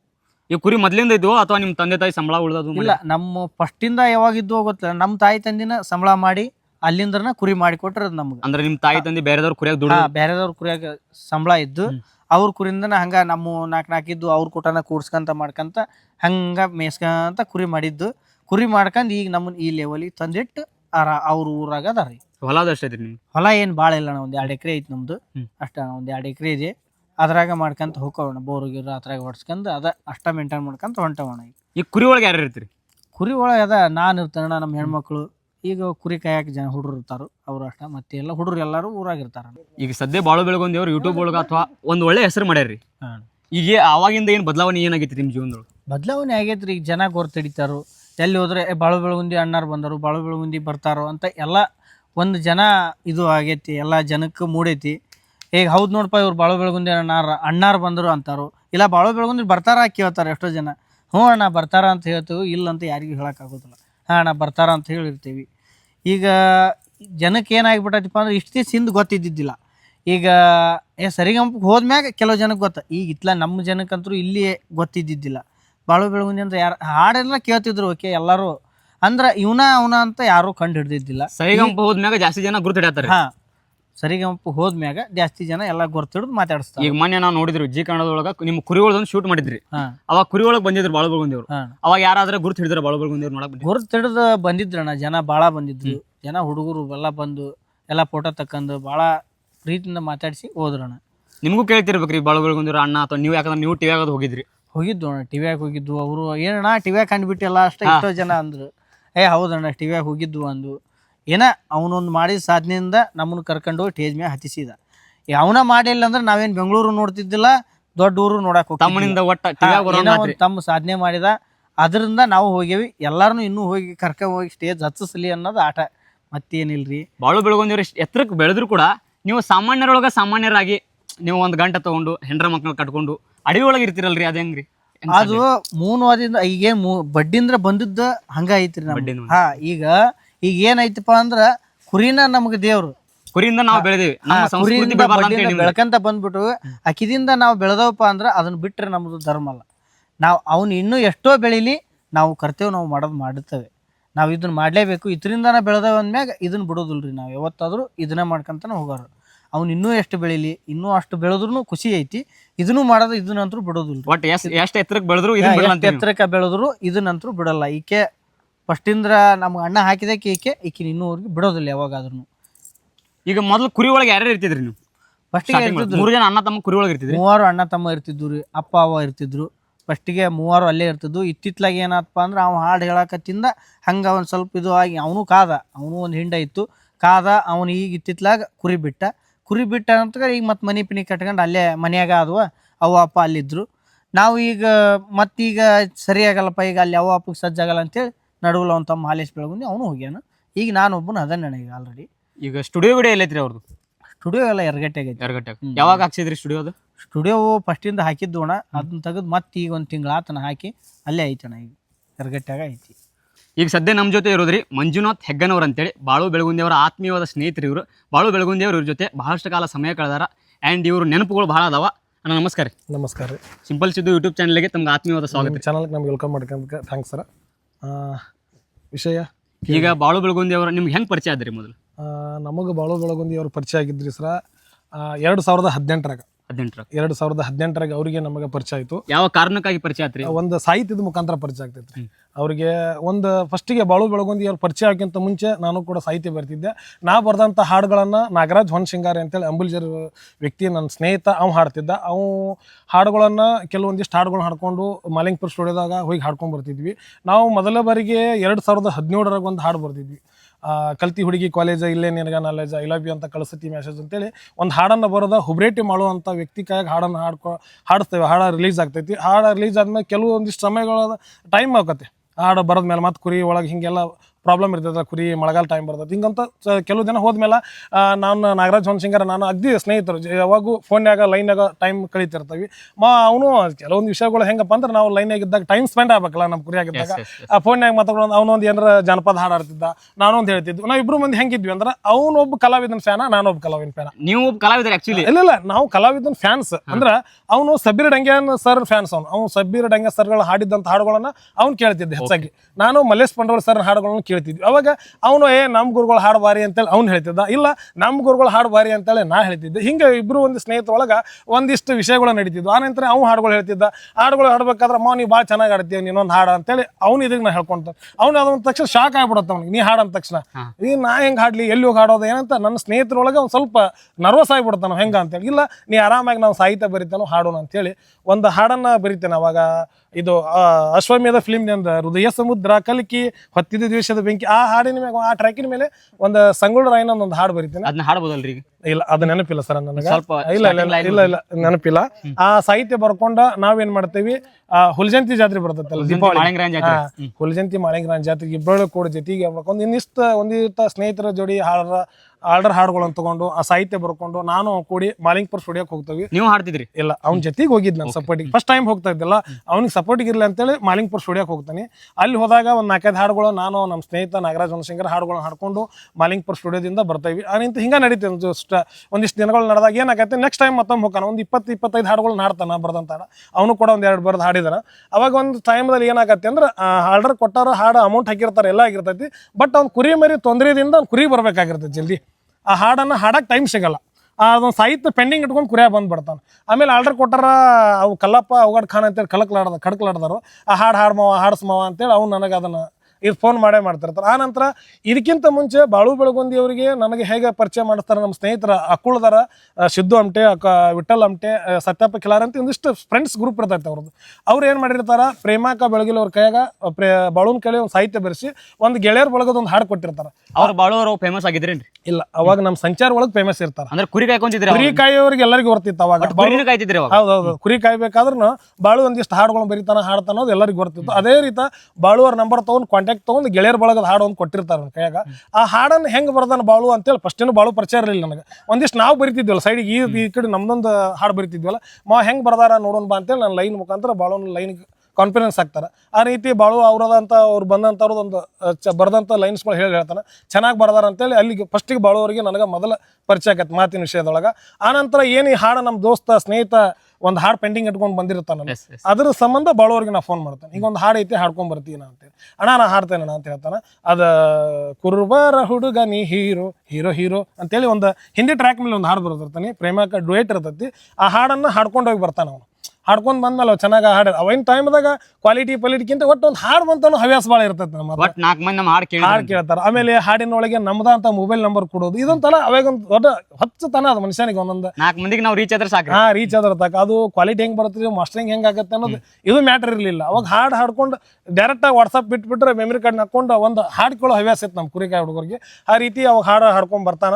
ಈ ಕುರಿ ಮೊದಲಿಂದ ಇದ್ವು ಅಥವಾ ನಿಮ್ಮ ತಂದೆ ತಾಯಿ ಸಂಬಳ ಉಳ್ದದು ಇಲ್ಲ ನಮ್ಮ ಫಸ್ಟಿಂದ ಯಾವಾಗಿದ್ದು ಗೊತ್ತಿಲ್ಲ. ನಮ್ಮ ತಾಯಿ ತಂದಿನ ಸಂಬಳ ಮಾಡಿ ಅಲ್ಲಿಂದ್ರನ ಕುರಿ ಮಾಡಿ ಕೊಟ್ಟಿರೋದು ನಮ್ಗೆ. ಅಂದ್ರೆ ನಿಮ್ ತಾಯಿ ತಂದೆ ಬೇರೆದವ್ರ ಕುರಿಯಾಗ ದುಡ್ಡು ಹಾ ಬೇರೆದವ್ರ ಕುರಿಯಾಗ ಸಂಬಳ ಇದ್ದು ಅವ್ರ ಕುರಿಯಿಂದನ ಹಂಗೆ ನಮ್ಮ ನಾಲ್ಕು ನಾಲ್ಕಿದ್ದು ಅವ್ರ ಕೂಟನ ಕೂಡ್ಸ್ಕಂತ ಮಾಡ್ಕಂತ ಹಂಗೆ ಮೇಯ್ಸ್ಕಂತ ಕುರಿ ಮಾಡಿದ್ದು. ಕುರಿ ಮಾಡ್ಕಂದು ಈಗ ನಮ್ಮನ್ನ ಈ ಲೆವೆಲಿಗೆ ತಂದಿಟ್ಟು ಆರ ಅವ್ರ ಊರಾಗ ಅದಾರ ರೀ. ಹೊಲದ ನಿಮ್ಗೆ ಹೊಲ ಏನು ಭಾಳ ಇಲ್ಲ ಒಂದು ಎರಡು ಎಕರೆ ಐತಿ ನಮ್ದು. ಹ್ಮ್. ಅಷ್ಟ ಒಂದು ಎರಡು ಎಕರೆ ಇದೆ. ಅದ್ರಾಗ ಮಾಡ್ಕಂತ ಹೋಗೋಣ ಬೋರ್ ಗೀರು ಅದ್ರಾಗ ಹೊಡ್ಸ್ಕಂದು ಅದ ಅಷ್ಟ ಮೇಂಟೈನ್ ಮಾಡ್ಕಂತ ಹೊಂಟವಣ ಈಗ. ಈ ಕುರಿ ಒಳಗೆ ಯಾರು ಇರ್ತೀರಿ? ಕುರಿ ಒಳಗೆ ಅದ ನಾನು ಇರ್ತೇನೆ ನಮ್ಮ ಹೆಣ್ಮಕ್ಳು. ಈಗ ಕುರಿ ಕಾಯಕ್ಕೆ ಜನ ಹುಡುಗರು ಇರ್ತಾರ ಅವ್ರು ಅಷ್ಟ. ಮತ್ತೆ ಎಲ್ಲ ಹುಡುಗರು ಎಲ್ಲರೂ ಊರಾಗ ಇರ್ತಾರ ಈಗ ಸದ್ಯ ಬಾಳು ಬೆಳಗೊಂದಿ ಅವ್ರು ಯೂಟ್ಯೂಬ್ ಒಳಗ ಅಥವಾ ಒಂದ್ ಒಳ್ಳೆ ಹೆಸರು ಮಾಡ್ಯಾರ್ರಿ. ಈಗ ಅವಾಗಿಂದ ಏನ್ ಬದಲಾವಣೆ ಏನಾಗೈತಿ ನಿಮ್ ಜೀವನದೊಳಗೆ? ಬದಲಾವಣೆ ಆಗೈತ್ರಿ ಈಗ ಜನ ಗೊರ್ತಿಡಿತಾರು ಎಲ್ಲಿ ಹೋದ್ರೆ ಏ, ಬಾಳು ಬೆಳಗುಂದಿ ಅಣ್ಣಾರು ಬಂದರು ಬಾಳು ಬೆಳಗುಂದಿ ಬರ್ತಾರೋ ಅಂತ ಎಲ್ಲ ಒಂದು ಜನ ಇದು ಆಗೈತಿ ಎಲ್ಲ ಜನಕ್ಕೆ ಮೂಡೈತಿ. ಈಗ ಹೌದು ನೋಡಪ್ಪ ಇವ್ರು ಬಾಳು ಬೆಳಗುಂದಿ ಅಣ್ಣಾರ ಅಣ್ಣಾರು ಬಂದರು ಅಂತಾರೋ. ಇಲ್ಲ ಬಾಳು ಬೆಳಗುಂದಿ ಬರ್ತಾರ ಕೇಳ್ತಾರೆ ಎಷ್ಟೋ ಜನ. ಹ್ಞೂ ಅಣ್ಣ ಬರ್ತಾರ ಅಂತ ಹೇಳ್ತೀವಿ ಇಲ್ಲ ಅಂತ ಯಾರಿಗೂ ಹೇಳೋಕ್ಕಾಗೋದಿಲ್ಲ ಹಾಂ ಅಣ್ಣ ಬರ್ತಾರ ಅಂತ ಹೇಳಿರ್ತೀವಿ. ಈಗ ಜನಕ್ಕೆ ಏನಾಗ್ಬಿಟ್ಟೈತಿಪ್ಪ ಅಂದ್ರೆ ಇಷ್ಟು ದಿವಸ ಹಿಂದೆ ಗೊತ್ತಿದ್ದಿದ್ದಿಲ್ಲ. ಈಗ ಏ ಸರಿಗಂಪಕ್ಕೆ ಹೋದ್ಮ್ಯಾಗ ಕೆಲವು ಜನಕ್ಕೆ ಗೊತ್ತ. ಈಗ ಇತ್ಲ ನಮ್ಮ ಜನಕ್ಕಂತೂ ಇಲ್ಲಿ ಗೊತ್ತಿದ್ದಿದ್ದಿಲ್ಲ. ಬಾಳು ಬೆಳಗುಂದಿ ಅಂದ್ರೆ ಯಾರು ಹಾಡೆಲ್ಲ ಕೇಳ್ತಿದ್ರು ಓಕೆ ಎಲ್ಲರೂ. ಅಂದ್ರೆ ಇವನ ಅವನ ಅಂತ ಯಾರೂ ಕಂಡು ಹಿಡ್ದಿದ್ದಿಲ್ಲ ಸರಿಗಂಪ ಹೋದ್ಮ್ಯಾಗ ಜಾಸ್ತಿ ಜನ ಗುರುತು ಹಾಂ ಹಾ. ಸರಿಗಂಪ ಹೋದ್ಮ್ಯಾಗ ಜಾಸ್ತಿ ಜನ ಎಲ್ಲ ಗೊತ್ತಿಡ್ದು ಮಾತಾಡಿಸ್ತಾರೆ. ಈಗ ಮೊನ್ನೆ ನಾವು ನೋಡಿದ್ರು ಜಿ ಕನ್ನಡದೊಳಗ ನಿಮ್ ಕುರಿಗಳದೊಂದು ಶೂಟ್ ಮಾಡಿದ್ರಿ. ಹಾ. ಅವಾಗ ಕುರಿ ಒಳಗೆ ಬಂದಿದ್ರು ಬಾಳ ಬೆಳಗೊಂದಿವ್ರು. ಹಾ. ಅವಾಗ ಯಾರಾದ್ರೆ ಗುರುತು ಹಿಡಿದ್ರ ಬಾಳ ಬೆಳಗೊಂದಿವ್ರು ನೋಡಕ್ ಬಂದಿದ್ರು ಗುರುತು ಹಿಡಿದು ಬಂದಿದ್ರಣ್ಣ ಜನ ಭಾಳ ಬಂದಿದ್ರು. ಜನ ಹುಡುಗರು ಎಲ್ಲ ಬಂದು ಎಲ್ಲ ಫೋಟೋ ತಕ್ಕಂದು ಭಾಳ ಪ್ರೀತಿಯಿಂದ ಮಾತಾಡಿಸಿ ಹೋದ್ರಣ್ಣ. ನಿಮಗೂ ಕೇಳ್ತಿರ್ಬೇಕ್ರಿ ಬಾಳ ಬಂದಿವ್ರು ಅಣ್ಣ ಅಥವಾ ನೀವು ಯಾಕಂದ್ರೆ ನೀವು ಟಿವಿ ಆಗೋದು ಹೋಗಿದ್ರಿ. ಹೋಗಿದ್ದು ಅಣ್ಣ ಟಿವ್ಯಾಗ ಹೋಗಿದ್ವು ಅವರು ಏನಣ್ಣ ಟಿವ್ಯಾಗ ಕಂಡುಬಿಟ್ಟಿಲ್ಲ ಅಷ್ಟೇ. ಎಷ್ಟೋ ಜನ ಅಂದ್ರು. ಏ ಹೌದಣ್ಣ ಟಿವ್ಯಾಗ ಹೋಗಿದ್ವು ಅಂದು. ಏನ ಅವನೊಂದು ಮಾಡಿದ ಸಾಧನೆಯಿಂದ ನಮ್ಮನ್ನು ಕರ್ಕೊಂಡು ಹೋಗಿ ಟೇಜ್ ಮ್ಯಾಗ ಹತ್ತಿಸಿದ. ಅವನ ಮಾಡಿಲ್ಲ ಅಂದ್ರೆ ನಾವೇನು ಬೆಂಗಳೂರು ನೋಡ್ತಿದ್ದಿಲ್ಲ ದೊಡ್ಡ ಊರು ನೋಡಕ್. ತಮ್ಮನಿಂದ ಒಟ್ಟ ತಮ್ಮ ಸಾಧನೆ ಮಾಡಿದ. ಅದರಿಂದ ನಾವು ಹೋಗ್ಯವಿ. ಎಲ್ಲಾರನು ಇನ್ನೂ ಹೋಗಿ ಕರ್ಕ ಹೋಗಿ ಸ್ಟೇಜ್ ಹತ್ತಿಸ್ಲಿ ಅನ್ನೋದು ಆಟ. ಮತ್ತೇನಿಲ್ರಿ? ಬಾಳು ಬೆಳಗೊಂದಿವ್ರು ಎತ್ತರಕ್ಕೆ ಬೆಳೆದ್ರು ಕೂಡ ನೀವು ಸಾಮಾನ್ಯರೊಳಗ ಸಾಮಾನ್ಯರಾಗಿ ನೀವು ಒಂದು ಗಂಟೆ ತಗೊಂಡು ಹೆಂಡ್ರ ಮಕ್ಕಳು ಕಟ್ಕೊಂಡು ಅಡವಿ ಒಳಗೆ ಇರ್ತಿರಲ್ರಿ ಅದ ಹೆಂಗ್ರಿ? ಹೆಂಗ್ ಅದು ಮೂನವಾದಿಂದ ಈಗೇನ್ ಮೂ ಬಡ್ಡಿಂದ್ರ ಬಂದಿದ್ದ ಹಂಗ ಐತ್ರಿ ಬಡ್ಡಿಂದ ಹಾ ಈಗ ಈಗ ಏನೈತಪ್ಪ ಅಂದ್ರ ಕುರಿನ ನಮ್ಗೆ ದೇವ್ರು. ಕುರಿಯಿಂದ ನಾವು ಬೆಳೆದೇವಿ. ನಮ್ಮ ಹಾ, ಸಂಸ್ಕೃತಿ ಕುರಿಯಿಂದ ಬೆಳಬಾರ್ದು ಅಂತ ಹೇಳಿ ನಿಮ್ಗೆ. ಬೆಳ್ಕಂತ ಬಂದ್ಬಿಟ್ಟು ಅಕ್ಕಿದಿಂದ ನಾವು ಬೆಳೆದವಪ್ಪ ಅಂದ್ರ ಅದನ್ನ ಬಿಟ್ರೆ ನಮ್ದು ಧರ್ಮ ಅಲ್ಲ. ನಾವು ಅವ್ನು ಇನ್ನೂ ಎಷ್ಟೋ ಬೆಳಿಲಿ ನಾವು ಕರ್ತೇವೆ ನಾವು ಮಾಡೋದು ಮಾಡುತ್ತೇವೆ. ನಾವು ಇದನ್ನ ಮಾಡಲೇಬೇಕು. ಇದರಿಂದನ ಬೆಳೆದವ ಅಂದ್ಮ್ಯಾಗ ಇದನ್ನ ಬಿಡೋದಿಲ್ರಿ ನಾವು. ಯಾವತ್ತಾದ್ರೂ ಇದನ್ನ ಮಾಡ್ಕೊಂತಾನೆ ಹೋಗೋರು. ಅವ್ನು ಇನ್ನೂ ಎಷ್ಟು ಬೆಳಿಲಿ ಇನ್ನೂ ಅಷ್ಟು ಬೆಳೆದ್ರು ಖುಷಿ ಐತಿ. ಇದನ್ನು ಮಾಡೋದು ಇದನ್ನಂತರೂ ಬಿಡೋದಿಲ್ಲ ಒಟ್ಟು ಎಷ್ಟ್ ಎಷ್ಟು ಎತ್ತರಕ್ಕೆ ಬೆಳೆದ್ರು ಇದನ್ನ ಬಿಡಲ್ಲ ಎಷ್ಟು ಅಂತೀವಿ ನೀವು. ಎತ್ತರಕ್ಕೆ ಬೆಳೆದ್ರು ಇದನ್ನಂತರೂ ಬಿಡಲ್ಲ. ಈಕೆ ಫಸ್ಟಿಂದ್ರ ನಮ್ಗೆ ಅಣ್ಣ ಹಾಕಿದಕ್ಕೆ ಈಕೆ ಈಕಿನ ಇನ್ನೂವರೆಗೆ ಬಿಡೋದಿಲ್ಲ ಯಾವಾಗಾದ್ರೂ. ಈಗ ಮೊದಲು ಕುರಿ ಒಳಗೆ ಯಾರ್ಯಾರು ಇರ್ತಿದ್ರಿ ನೀವು? ಫಸ್ಟಿಗೆ ಮೂರು ಜನ ಅಣ್ಣ ತಮ್ಮ ಕುರಿ ಒಳಗೆ ಇರ್ತಿದ್ರಿ? ಮೂವರು ಅಣ್ಣ ತಮ್ಮ ಇರ್ತಿದ್ರು ರೀ ಅಪ್ಪ ಅವ ಇರ್ತಿದ್ರು. ಫಸ್ಟಿಗೆ ಮೂವರು ಅಲ್ಲೇ ಇರ್ತಿದ್ವು. ಇತ್ತಿತ್ಲಾಗ ಏನಪ್ಪ ಅಂದ್ರೆ ಅವ್ನು ಹಾಡು ಹೇಳಕತ್ತಿಂದ ಹಂಗೆ ಒಂದು ಸ್ವಲ್ಪ ಇದು ಆಗಿ ಅವನು ಕಾದ ಅವನು ಒಂದು ಹಿಂಡ ಇತ್ತು. ಕಾದ ಅವನು ಈಗ ಇತ್ತಿತ್ಲಾಗ ಕುರಿ ಬಿಟ್ಟ. ಕುರಿ ಬಿಟ್ಟ ಅಂತ ಈಗ ಮತ್ತೆ ಮನಿ ಪಿನಿ ಕಟ್ಕೊಂಡು ಅಲ್ಲೇ ಮನೆಯಾಗ ಆದವ. ಅವ್ವ ಅಪ್ಪ ಅಲ್ಲಿದ್ರು. ನಾವು ಈಗ ಮತ್ತೀಗ ಸರಿಯಾಗಲ್ಲಪ್ಪ ಈಗ ಅಲ್ಲಿ ಯಾವ ಅಪ್ಪಗೆ ಸಜ್ಜಾಗಲ್ಲ ಅಂತೇಳಿ ನಡುವಲ್ಲ ಅವ್ನ ತಮ್ಮ ಹಾಲೇಶ್ ಬೆಳಗುಂದಿ ಅವನು ಹೋಗ್ಯಾನ. ಈಗ ನಾನು ಒಬ್ಬನು ಅದ ನನಗೆ ಆಲ್ರೆಡಿ ಈಗ ಸ್ಟುಡಿಯೋ ವಿಡಿಯೋ ಎಲ್ಲೈತ್ರಿ ಅವ್ರದ್ದು ಸ್ಟುಡಿಯೋ ಎಲ್ಲ ಎರಗಟ್ಟೆ ಯಾವಾಗ ಹಾಕ್ಸಿದ್ರಿ ಸ್ಟುಡಿಯೋದು ಸ್ಟುಡಿಯೋ ಫಸ್ಟಿಂದ ಹಾಕಿದ್ದು ಅಣ್ಣ. ಅದನ್ನ ತೆಗೆದು ಮತ್ತೆ ಈಗ ಒಂದು ತಿಂಗಳ ಆತನ ಹಾಕಿ ಅಲ್ಲೇ ಐತಿ ಅಣ್ಣ ಈಗ. ಎರಗಟ್ಟಾಗ ಐತಿ. ಈಗ ಸದ್ಯ ನಮ್ಮ ಜೊತೆ ಇರೋದ್ರಿ ಮಂಜುನಾಥ್ ಹೆಗ್ಗನವ್ರು ಅಂತೇಳಿ. ಬಾಳು ಬೆಳಗುಂದಿಯವರ ಆತ್ಮೀಯವಾದ ಸ್ನೇಹಿತರು ಇವರು. ಬಾಳು ಬೆಳಗುಂದಿಯವರು ಇವ್ರ ಜೊತೆ ಬಹಳಷ್ಟು ಕಾಲ ಸಮಯ ಕಳೆದಾರ. ಆ್ಯಂಡ್ ಇವರು ನೆನಪುಗಳು ಭಾಳ ಅದಾವ. ಅಣ್ಣ ನಮಸ್ಕಾರ ರೀ. ನಮಸ್ಕಾರ ರೀ. ಸಿಂಪಲ್ ಸಿದ್ದು ಯೂಟ್ಯೂಬ್ ಚಾನಲ್ಗೆ ತಮ್ಗೆ ಆತ್ಮೀಯವಾದ ಸ್ವಾಗತ ಚಾನಲ್ಗೆ ನಮ್ಗೆ ವೆಲ್ಕಮ್ ಮಾಡ್ಕೊಂಡ್ ಥ್ಯಾಂಕ್ಸ್ ಸರ್. ವಿಷಯ ಈಗ ಬಾಳು ಬೆಳಗುಂದಿಯವರು ನಿಮ್ಗೆ ಹೆಂಗೆ ಪರಿಚಯ ಆದ್ರಿ ಮೊದಲು? ನಮಗೆ ಬಾಳು ಬೆಳಗುಂದಿ ಅವರು ಪರಿಚಯ ಆಗಿದ್ರಿ ಸರ. ಎರಡು ಸಾವಿರದ ಹದಿನೆಂಟರಾಗ. ಹದಿನೆಂಟರಾಗ. ಎರಡು ಸಾವಿರದ ಹದಿನೆಂಟರಾಗ ಅವರಿಗೆ ನಮಗೆ ಪರಿಚಯ ಆಯಿತು. ಯಾವ ಕಾರಣಕ್ಕಾಗಿ ಪರಿಚಯ ಆತ್ರಿ? ಒಂದು ಸಾಹಿತ್ಯದ ಮುಖಾಂತರ ಪರಿಚಯ ಆಗ್ತೈತ್ರಿ. ಅವ್ರಿಗೆ ಒಂದು ಫಸ್ಟಿಗೆ ಬಾಳು ಬೆಳಗೊಂದಿ ಅವ್ರ ಪರಿಚಯ ಆಗೋಕ್ಕಿಂತ ಮುಂಚೆ ನಾನು ಕೂಡ ಸಾಹಿತ್ಯ ಬರ್ತಿದ್ದೆ. ನಾ ಬರೆದಂಥ ಹಾಡುಗಳನ್ನು ನಾಗರಾಜ್ ಹೊನ್ಶಿಂಗಾರಿ ಅಂತೇಳಿ ಅಂಬುಲ್ಜರ್ ವ್ಯಕ್ತಿ ನನ್ನ ಸ್ನೇಹಿತ ಅವ್ನು ಹಾಡ್ತಿದ್ದ. ಅವು ಹಾಡುಗಳನ್ನು ಕೆಲವೊಂದಿಷ್ಟು ಹಾಡುಗಳನ್ನ ಹಾಡ್ಕೊಂಡು ಮಾಲಿಂಗ್ಪುರ್ ಸ್ಟುಡಿಯೋದಾಗ ಹೋಗಿ ಹಾಡ್ಕೊಂಡು ಬರ್ತಿದ್ವಿ. ನಾವು ಮೊದಲ ಬಾರಿಗೆ ಎರಡು ಸಾವಿರದ ಹದಿನೇಳರಾಗ ಒಂದು ಹಾಡು ಬರ್ತಿದ್ವಿ. ಕಲ್ತಿ ಹುಡುಗಿ ಕಾಲೇಜ ಇಲ್ಲೇ ನಿನಗ ನಾಲೇಜ ಐ ಲವ್ ಯು ಅಂತ ಕಳಿಸತಿ ಮೆಸೇಜ್ ಅಂತೇಳಿ ಒಂದು ಹಾಡನ್ನು ಬರೋದ ಹುಬ್ರೇಟಿ ಮಾಡುವಂಥ ವ್ಯಕ್ತಿ ಕೈಗೆ ಹಾಡನ್ನು ಹಾಡ್ಕೊ, ಹಾಡಿಸ್ತೇವೆ. ಹಾಡು ರಿಲೀಸ್ ಆಗ್ತೈತಿ. ಹಾಡು ರಿಲೀಸ್ ಆದಮೇಲೆ ಕೆಲವೊಂದಿಷ್ಟು ಸಮಯಗಳ ಟೈಮ್ ಆಕತ್ತೆ. ಹಾಡು ಬರದ್ಮೇಲೆ ಮೇಲೆ ಮತ್ತೆ ಕುರಿ ಒಳಗೆ ಹಿಂಗೆಲ್ಲ ಪ್ರಾಬ್ಲಮ್ ಇರ್ತೈತೆ ಕುರಿ ಮಳೆಗಾಲ ಟೈಮ್ ಬರ್ತೈತೆ. ಹಿಂಗಂತ ಕೆಲವು ದಿನ ಹೋದ್ಮೇಲೆ ನಾನು ನಾಗರಾಜ್ ಹೊನ್ಸಿಂಗರ ನಾನು ಅಗ್ದಿ ಸ್ನೇಹಿತರು. ಯಾವಾಗೂ ಫೋನ್ಯಾಗ ಲೈನ್ಯಾಗ ಟೈಮ್ ಕಳೀತಿರ್ತೀವಿ. ಮಾ ಅವನು ಕೆಲವೊಂದು ವಿಷಯಗಳು ಹೆಂಗಪ್ಪ ಅಂದ್ರೆ ನಾವು ಲೈನ್ಯಾಗ ಇದ್ದಾಗ ಟೈಮ್ ಸ್ಪೆಂಡ್ ಆಗ್ಬೇಕಲ್ಲ ನಮ್ಮ ಕುರಿಯಾಗಿದ್ದಾಗ. ಆ ಫೋನ್ಯಾಗ ಮಾತಾಡೋದು ಅವನೊಂದು ಏನಾರ ಜನಪದ ಹಾಡು ಆಡ್ತಿದ್ದ ನಾನೊಂದು ಹೇಳ್ತಿದ್ವಿ. ನಾವು ಇಬ್ರು ಮಂದಿ ಹೆಂಗಿದ್ವಿ ಅಂದ್ರೆ ಅವನೊಬ್ಬ ಕಲಾವಿದನ ಫ್ಯಾನ ನಾನೊಬ್ಬ ಕಲಾವಿದನ ಫ್ಯಾನ ನೀವು ಒಬ್ಬ ಕಲಾವಿದ್ರಿ ಆಕ್ಚುಲಿ ಇಲ್ಲ ಇಲ್ಲ ನಾವು ಕಲಾವಿದನ್ ಫ್ಯಾನ್ಸ್ ಅಂದ್ರೆ ಅವನು ಸಬ್ಬೀರ್ ಡಂಗ್ಯಾನ್ ಸರ್ ಫ್ಯಾನ್ಸ್ ಅವನು. ಅವ್ನು ಸಬ್ಬೀರ್ ಡಂಗ್ಯ ಸರ್ಗಳು ಹಾಡಿದಂತ ಹಾಡುಗಳನ್ನ ಅವ್ನು ಕೇಳ್ತಿದ್ದೆ ಹೆಚ್ಚಾಗಿ. ನಾನು ಮಲ್ಲೇಶ್ ಪಂಡವರ್ ಸರ್ ಹಾಡುಗಳನ್ನ ಕೇಳ್ತಿದ್ವಿ. ಅವಾಗ ಅವನು ಏ ನಮ್ಮ ಗುರುಗಳು ಹಾಡು ಬಾರಿ ಅಂತೇಳಿ ಅವ್ನು ಹೇಳ್ತಿದ್ದ. ಇಲ್ಲ ನಮ್ಮ ಗುರುಗಳು ಹಾಡು ಬಾರಿ ಅಂತೇಳಿ ನಾ ಹೇಳ್ತಿದ್ದೆ. ಹಿಂಗೆ ಇಬ್ರು ಒಂದು ಸ್ನೇಹಿತರೊಳಗೆ ಒಂದಿಷ್ಟು ವಿಷಯಗಳು ನಡೀತಿದ್ವು. ಆನಂತರ ಅವ್ನು ಹಾಡುಗಳು ಹೇಳ್ತಿದ್ದ. ಹಾಡುಗಳು ಹಾಡ್ಬೇಕಾದ್ರೆ ಅಮ್ಮ ನೀ ಭಾಳ ಚೆನ್ನಾಗಿ ಆಡ್ತೀವಿ ನೀನೊಂದು ಹಾಡು ಅಂತೇಳಿ ಅವ್ನು ಇದಕ್ಕೆ ನಾ ಹೇಳ್ಕೊಂತ. ಅವ್ನು ಅದೊಂದು ತಕ್ಷಣ ಶಾಕ್ ಆಗ್ಬಿಡುತ್ತೆ ಅವ್ನಿಗೆ. ನೀ ಹಾಡು ಅಂದ ತಕ್ಷಣ. ಈ ನಾ ಹೆಂಗೆ ಹಾಡ್ಲಿ? ಎಲ್ಲಿ ಹೋಗಿ ಹಾಡೋದು? ಏನಂತ ನನ್ನ ಸ್ನೇಹಿತರೊಳಗೆ ಒಂದು ಸ್ವಲ್ಪ ನರ್ವಸ್ ಆಗಿಬಿಡ್ತಾನೆ ಹೆಂಗ ಅಂತೇಳಿ. ಇಲ್ಲ ನೀ ಆರಾಮಾಗಿ ನಾವು ಸಾಹಿತ್ಯ ಬರಿತಾನೋ ಹಾಡೋಣ ಅಂತೇಳಿ ಒಂದು ಹಾಡನ್ನ ಬರಿತೇನೆ ಅವಾಗ ಇದು ಅಶ್ವಮೇಧ ಫಿಲ್ಮ್ನಿಂದ ಹೃದಯ ಸಮುದ್ರ ಕಲಿಕಿ ಹೊತ್ತಿದ ದ್ವೇಷದ ಬೆಂಕಿ ಆ ಹಾಡಿನ ಮ್ಯಾಗ ಆ ಟ್ರ್ಯಾಕಿನ ಮೇಲೆ ಒಂದು ಸಂಗೊಳ್ಳ ರಾಯನ ಒಂದು ಹಾಡು ಬರೀತೀನಿ. ಅದನ್ನ ಹಾಡ್ಬೋದಲ್ರಿ ಈಗ? ಇಲ್ಲ ಅದು ನೆನಪಿಲ್ಲ ಸರ್ ನನಗೆ. ಸ್ವಲ್ಪ ಇಲ್ಲ ಇಲ್ಲ ಇಲ್ಲ ಇಲ್ಲ ನೆನಪಿಲ್ಲ. ಆ ಸಾಹಿತ್ಯ ಬರ್ಕೊಂಡ ನಾವೇನ್ ಮಾಡ್ತೇವಿ? ಆ ಹುಲಜಂತಿ ಜಾತ್ರೆ ಬರ್ತೈತಲ್ಲ ದೀಪಾವಳಿ ಜಾತ್ರೆ. ಹುಲ್ಜಂತಿ ಮಾಳಿಂಗರಾಯನ್ ಜಾತ್ರೆಗೆ ಇಬ್ಬರು ಕೂಡ ಜೊತೆಗೆ ಒಂದ್ ಇನ್ನಿಷ್ಟ ಒಂದಿಷ್ಟ ಸ್ನೇಹಿತರ ಜೋಡಿ ಹಾಡರ ಆರ್ಡರ್ ಹಾಡುಗಳನ್ನು ತಗೊಂಡು ಆ ಸಾಹಿತ್ಯ ಬರ್ಕೊಂಡು ನಾನು ಕೂಡಿ ಮಾಲಿಂಗ್ಪುರ್ ಸ್ಟುಡಿಯೋಕ್ ಹೋಗ್ತೀವಿ. ನೀವು ಹಾಡ್ತಿದ್ರಿ? ಇಲ್ಲ ಅವ್ನ ಜೊತೆಗೆ ಹೋಗಿದ್ ನಾನು ಸಪೋರ್ಟಿಗೆ ಫಸ್ಟ್ ಟೈಮ್ ಹೋಗ್ತಾ ಇದ್ದಿಲ್ಲ. ಅವ್ನಿಗೆ ಸಪೋರ್ಟಿಗೆ ಇರಲಿ ಅಂತೇಳಿ ಮಾಲಿಂಗ್ಪುರ್ ಸ್ಟುಡಿಯೋಕ್ಕೆ ಹೋಗ್ತಾನೆ. ಅಲ್ಲಿ ಹೋದಾಗ ಒಂದು ನಾಲ್ಕೈದು ಹಾಡುಗಳು ನಾನು ನಮ್ಮ ಸ್ನೇಹಿತ ನಾಗರಾಜ್ ವನಶಂಕರ್ ಹಾಡುಗಳನ್ನ ಹಾಡ್ಕೊಂಡು ಮಾಲಿಂಗ್ಪುರ್ ಸ್ಟುಡಿಯೋದಿಂದ ಬರ್ತೀವಿ ಅನಿಂತ ಹಿಂಗೆ ನಡೀತೆ ಒಂದು just ಒಂದಿಷ್ಟು ದಿನಗಳು ನಡೆದಾಗ ಏನಾಗತ್ತೆ ನೆಕ್ಸ್ಟ್ ಟೈಮ್ ಮತ್ತೊಮ್ಮೆ ಹೋಗೋಣ ಒಂದು ಇಪ್ಪತ್ತು ಇಪ್ಪತ್ತೈದು ಹಾಡುಗಳು ಹಾಡ್ತಾನೆ ಬರ್ದಂತ ಅವನು ಕೂಡ ಒಂದು ಎರಡು ಬರ್ದು ಹಾಡಿದಾನ. ಅವಾಗ ಒಂದು ಟೈಮ್ದಲ್ಲಿ ಏನಾಗತ್ತೆ ಅಂದ್ರೆ ಆರ್ಡರ್ ಕೊಟ್ಟಾರ, ಹಾಡು ಅಮೌಂಟ್ ಹಾಕಿರ್ತಾರೆ, ಎಲ್ಲ ಆಗಿರ್ತೈತಿ. ಬಟ್ ಅವ್ನು ಕುರಿ ಮರಿ ತೊಂದರೆದಿಂದ ಅವ್ನು ಕುರಿ ಬರ್ಬೇಕಾಗಿರ್ತೈತಿ ಜಲ್ದಿ. ಆ ಹಾಡನ್ನು ಹಾಡಕ್ಕೆ ಟೈಮ್ ಸಿಗಲ್ಲ. ಅದೊಂದು ಸಾಹಿತ್ಯ ಪೆಂಡಿಂಗ್ ಇಟ್ಕೊಂಡು ಕುರಿಯ ಬಂದ್ಬಿಡ್ತಾನೆ ಆಮೇಲೆ ಆರ್ಡರ್ ಕೊಟ್ಟಾರ, ಅವು ಕಲ್ಲಪ್ಪ ಅವಗಡ್ ಖಾನ್ ಅಂತೇಳಿ ಕಳಕ್ಲಾಡ್ದ ಕಡಕ್ಲಾಡ್ದಾರು. ಆ ಹಾಡು ಹಾಡು ಮಾವ ಹಾಡ್ಸ್ ಮಾವ ಅಂತೇಳಿ ಅವ್ನು ನನಗೆ ಅದನ್ನು ಇದು ಫೋನ್ ಮಾಡೇ ಮಾಡ್ತಿರ್ತಾರೆ. ಆ ನಂತರ ಇದಕ್ಕಿಂತ ಮುಂಚೆ ಬಾಳು ಬೆಳಗುಂದಿ ಅವರಿಗೆ ನನಗೆ ಹೇಗೆ ಪರಿಚಯ ಮಾಡಿಸ್ತಾರೆ ನಮ್ಮ ಸ್ನೇಹಿತರ ಅಕ್ಕುಳದಾರ ಸಿದ್ದು ಅಮಟೆ ಅಕ್ಕ ವಿಠಲ್ ಅಮಟೆ ಸತ್ಯಪ್ಪ ಖಿಲಾರ್ ಅಂತ ಒಂದಿಷ್ಟು ಫ್ರೆಂಡ್ಸ್ ಗ್ರೂಪ್ ಇರ್ತೈತೆ ಅವ್ರದ್ದು. ಅವ್ರು ಏನು ಮಾಡಿರ್ತಾರ ಪ್ರೇಮಾಕ ಬೆಳಗಿಲ್ ಅವ್ರ ಕೈಯಾಗ ಪ್ರೇ ಬಾಳುನ್ ಕೇಳಿ ಒಂದು ಸಾಹಿತ್ಯ ಬೆರೆಸಿ ಒಂದು ಗೆಳೆಯರ ಬಳಗದ ಒಂದು ಹಾಡು ಕೊಟ್ಟಿರ್ತಾರೆ. ಅವ್ರ ಬಾಳುವರು ಫೇಮಸ್ ಆಗಿದ್ರೇನ್ರಿ? ಇಲ್ಲ ಅವಾಗ ನಮ್ಮ ಸಂಚಾರ ಒಳಗೆ ಫೇಮಸ್ ಇರ್ತಾರ. ಅಂದ್ರೆ ಕುರಿ ಕಾಯ್ಕೊಂಡಿದ್ರೆ ಕುರಿ ಕಾಯೋರಿಗೆ ಎಲ್ಲರಿಗೂ ಬರ್ತಿತ್ತು ಅವಾಗ. ಕುರಿನೂ ಕಾಯ್ತಿದ್ರಿ ಅವಾಗ? ಹೌದೌದು ಕುರಿ ಕಾಯ್ಬೇಕಾದ್ರೂ ಬಾಳು ಒಂದಿಷ್ಟು ಹಾಡುಗಳು ಬರೀತಾನ ಹಾಡ್ತಾನೋದು ಎಲ್ಲರಿಗೂ ಬರ್ತಿತ್ತು ಅದೇ ರೀತಿ ಬಾಳುವರ್ ನಂಬರ್ ತಗೊಂಡು ಕಾಂಟ್ಯಾಕ್ಟ್ ಕಾಂಟ್ಯಾಕ್ಟ್ ತೊಗೊಂಡು ಗೆಳೆಯರ ಬಳಗದ ಹಾಡು ಒಂದು ಕೊಟ್ಟಿರ್ತಾರೆ ನನ್ನ ಕೈಯಾಗ. ಆ ಹಾಡನ್ನು ಹೆಂಗೆ ಬರ್ದಾನ ಬಾಳು ಅಂತೇಳಿ ಫಸ್ಟೇನು ಬಾಳು ಪರಿಚಯ ಇರಲಿಲ್ಲ ನನಗೆ. ಒಂದಿಷ್ಟು ನಾವು ಬರಿತಿದ್ವಲ್ಲ ಸೈಡಿಗೆ ಈ ಈ ಕಡೆ ನಮ್ದೊಂದು ಹಾಡು ಬರಿತಿದ್ವಲ್ಲ ಮಾ ಹೆಂಗೆ ಬರ್ದಾರ ನೋಡೋಣ ಬಾ ಅಂತೇಳಿ ನಾನು ಲೈನ್ ಮುಖಾಂತರ ಬಾಳೋನ ಲೈನ್ ಕಾನ್ಫಿಡೆನ್ಸ್ ಆಗ್ತಾರೆ ಆ ರೀತಿ ಬಾಳು ಅವ್ರದಂತ ಅವ್ರು ಬಂದಂಥವ್ರದ್ದು ಒಂದು ಚ ಬರೆದಂಥ ಲೈನ್ಸ್ಗಳು ಹೇಳಿ ಹೇಳ್ತಾನೆ. ಚೆನ್ನಾಗಿ ಬರ್ದಾರ ಅಂತೇಳಿ ಅಲ್ಲಿಗೆ ಫಸ್ಟಿಗೆ ಬಾಳುವವರಿಗೆ ನನಗೆ ಮೊದಲ ಪರಿಚಯ ಆಗತ್ತೆ ಮಾತಿನ ವಿಷಯದೊಳಗೆ. ಆನಂತರ ಏನು ಈ ಹಾಡು ನಮ್ಮ ದೋಸ್ತ ಸ್ನೇಹಿತ ಒಂದು ಹಾಡು ಪೆಂಡಿಂಗ್ ಇಟ್ಕೊಂಡು ಬಂದಿರ್ತಾನೆ ಎಸ್ ಎಸ್ ಅದ್ರ ಸಂಬಂಧ ಬಾಳೋರಿಗೆ ನಾ ಫೋನ್ ಮಾಡ್ತೇನೆ. ಈಗ ಒಂದು ಹಾಡು ಐತಿ ಹಾಡ್ಕೊಂಡ್ ಬರ್ತೀನಿ ಅಂತೇಳಿ. ಅಣ್ಣ ನಾ ಹಾಡ್ತೇನೆ ಅಣ್ಣ ಅಂತ ಹೇಳ್ತಾನೆ. ಅದ ಕುರುಬರ ಹುಡುಗ ನೀ ಹೀರೋ ಹೀರೋ ಹೀರೋ ಅಂತೇಳಿ ಒಂದು ಹಿಂದಿ ಟ್ರ್ಯಾಕ್ ಮೇಲೆ ಒಂದು ಹಾಡು ಬರ್ತಿರ್ತಾನೆ ಪ್ರೇಮಕ ಡುಯೇಟ್ ಇರ್ತೈತಿ. ಆ ಹಾಡನ್ನು ಹಾಡ್ಕೊಂಡು ಹೋಗಿ ಬರ್ತಾನೆ ಅವನು. ಹಾಡ್ಕೊಂಡು ಬಂದ್ಮೇಲೆ ಅವ್ ಚೆನ್ನಾಗಿ ಹಾಡು ಟೈಮ್ ಟೈಮ್ದಾಗ ಕ್ವಾಲಿಟಿ ಪಲಿಟಿಕ್ಕಿಂತ ಒಟ್ಟು ಒಂದು ಹಾಡು ಬಂತಾನು ಹವ್ಯಾಸ ಭಾಳ ಇರ್ತೈತೆ ನಮ್ಮ ನಾಲ್ಕು ಮಂದಿ ನಮ್ಮ ಹಾಡು ಕೇಳಿ ಹಾಡು ಕೇಳ್ತಾರೆ. ಆಮೇಲೆ ಹಾಡಿನೊಳಗೆ ನಮ್ದ ಅಂತ ಮೊಬೈಲ್ ನಂಬರ್ ಕೊಡೋದು. ಇದೊಂಥರ ಅವಾಗ ಒಂದು ದೊಡ್ಡ ಹತ್ತು ತನ ಅದು ಮನುಷ್ಯನಿಗೆ ಒಂದೊಂದು. ನಾಲ್ಕು ಮಂದಿಗೆ ನಾವು ರೀಚ್ ಆದ್ರೆ ಸಾಕು ಹಾ ರೀಚ್ ಆದ್ರ ತಕ ಅದು ಕ್ವಾಲಿಟಿ ಹೆಂಗ್ ಬರುತ್ತೆ ಮಾಸ್ಟರಿಂಗ್ ಹೆಂಗ್ ಆಗತ್ತೆ ಅನ್ನೋದು ಇದು ಮ್ಯಾಟರ್ ಇರಲಿಲ್ಲ. ಅವಾಗ ಹಾಡು ಹಾಡ್ಕೊಂಡು ಡೈರೆಕ್ಟ್ ಆಗಿ ವಾಟ್ಸಪ್ ಬಿಟ್ಬಿಟ್ರೆ ಮೆಮರಿ ಕಾರ್ಡ್ ಹಾಕೊಂಡು ಒಂದು ಹಾಡ್ಕೊಳ್ಳೋ ಹವ್ಯಾಸ ಇತ್ತು ನಮ್ಮ ಕುರಿಕಾಯಿ ಹುಡುಗರಿಗೆ. ಆ ರೀತಿ ಅವಾಗ ಹಾಡು ಹಾಡ್ಕೊಂಡ್ ಬರ್ತಾನ.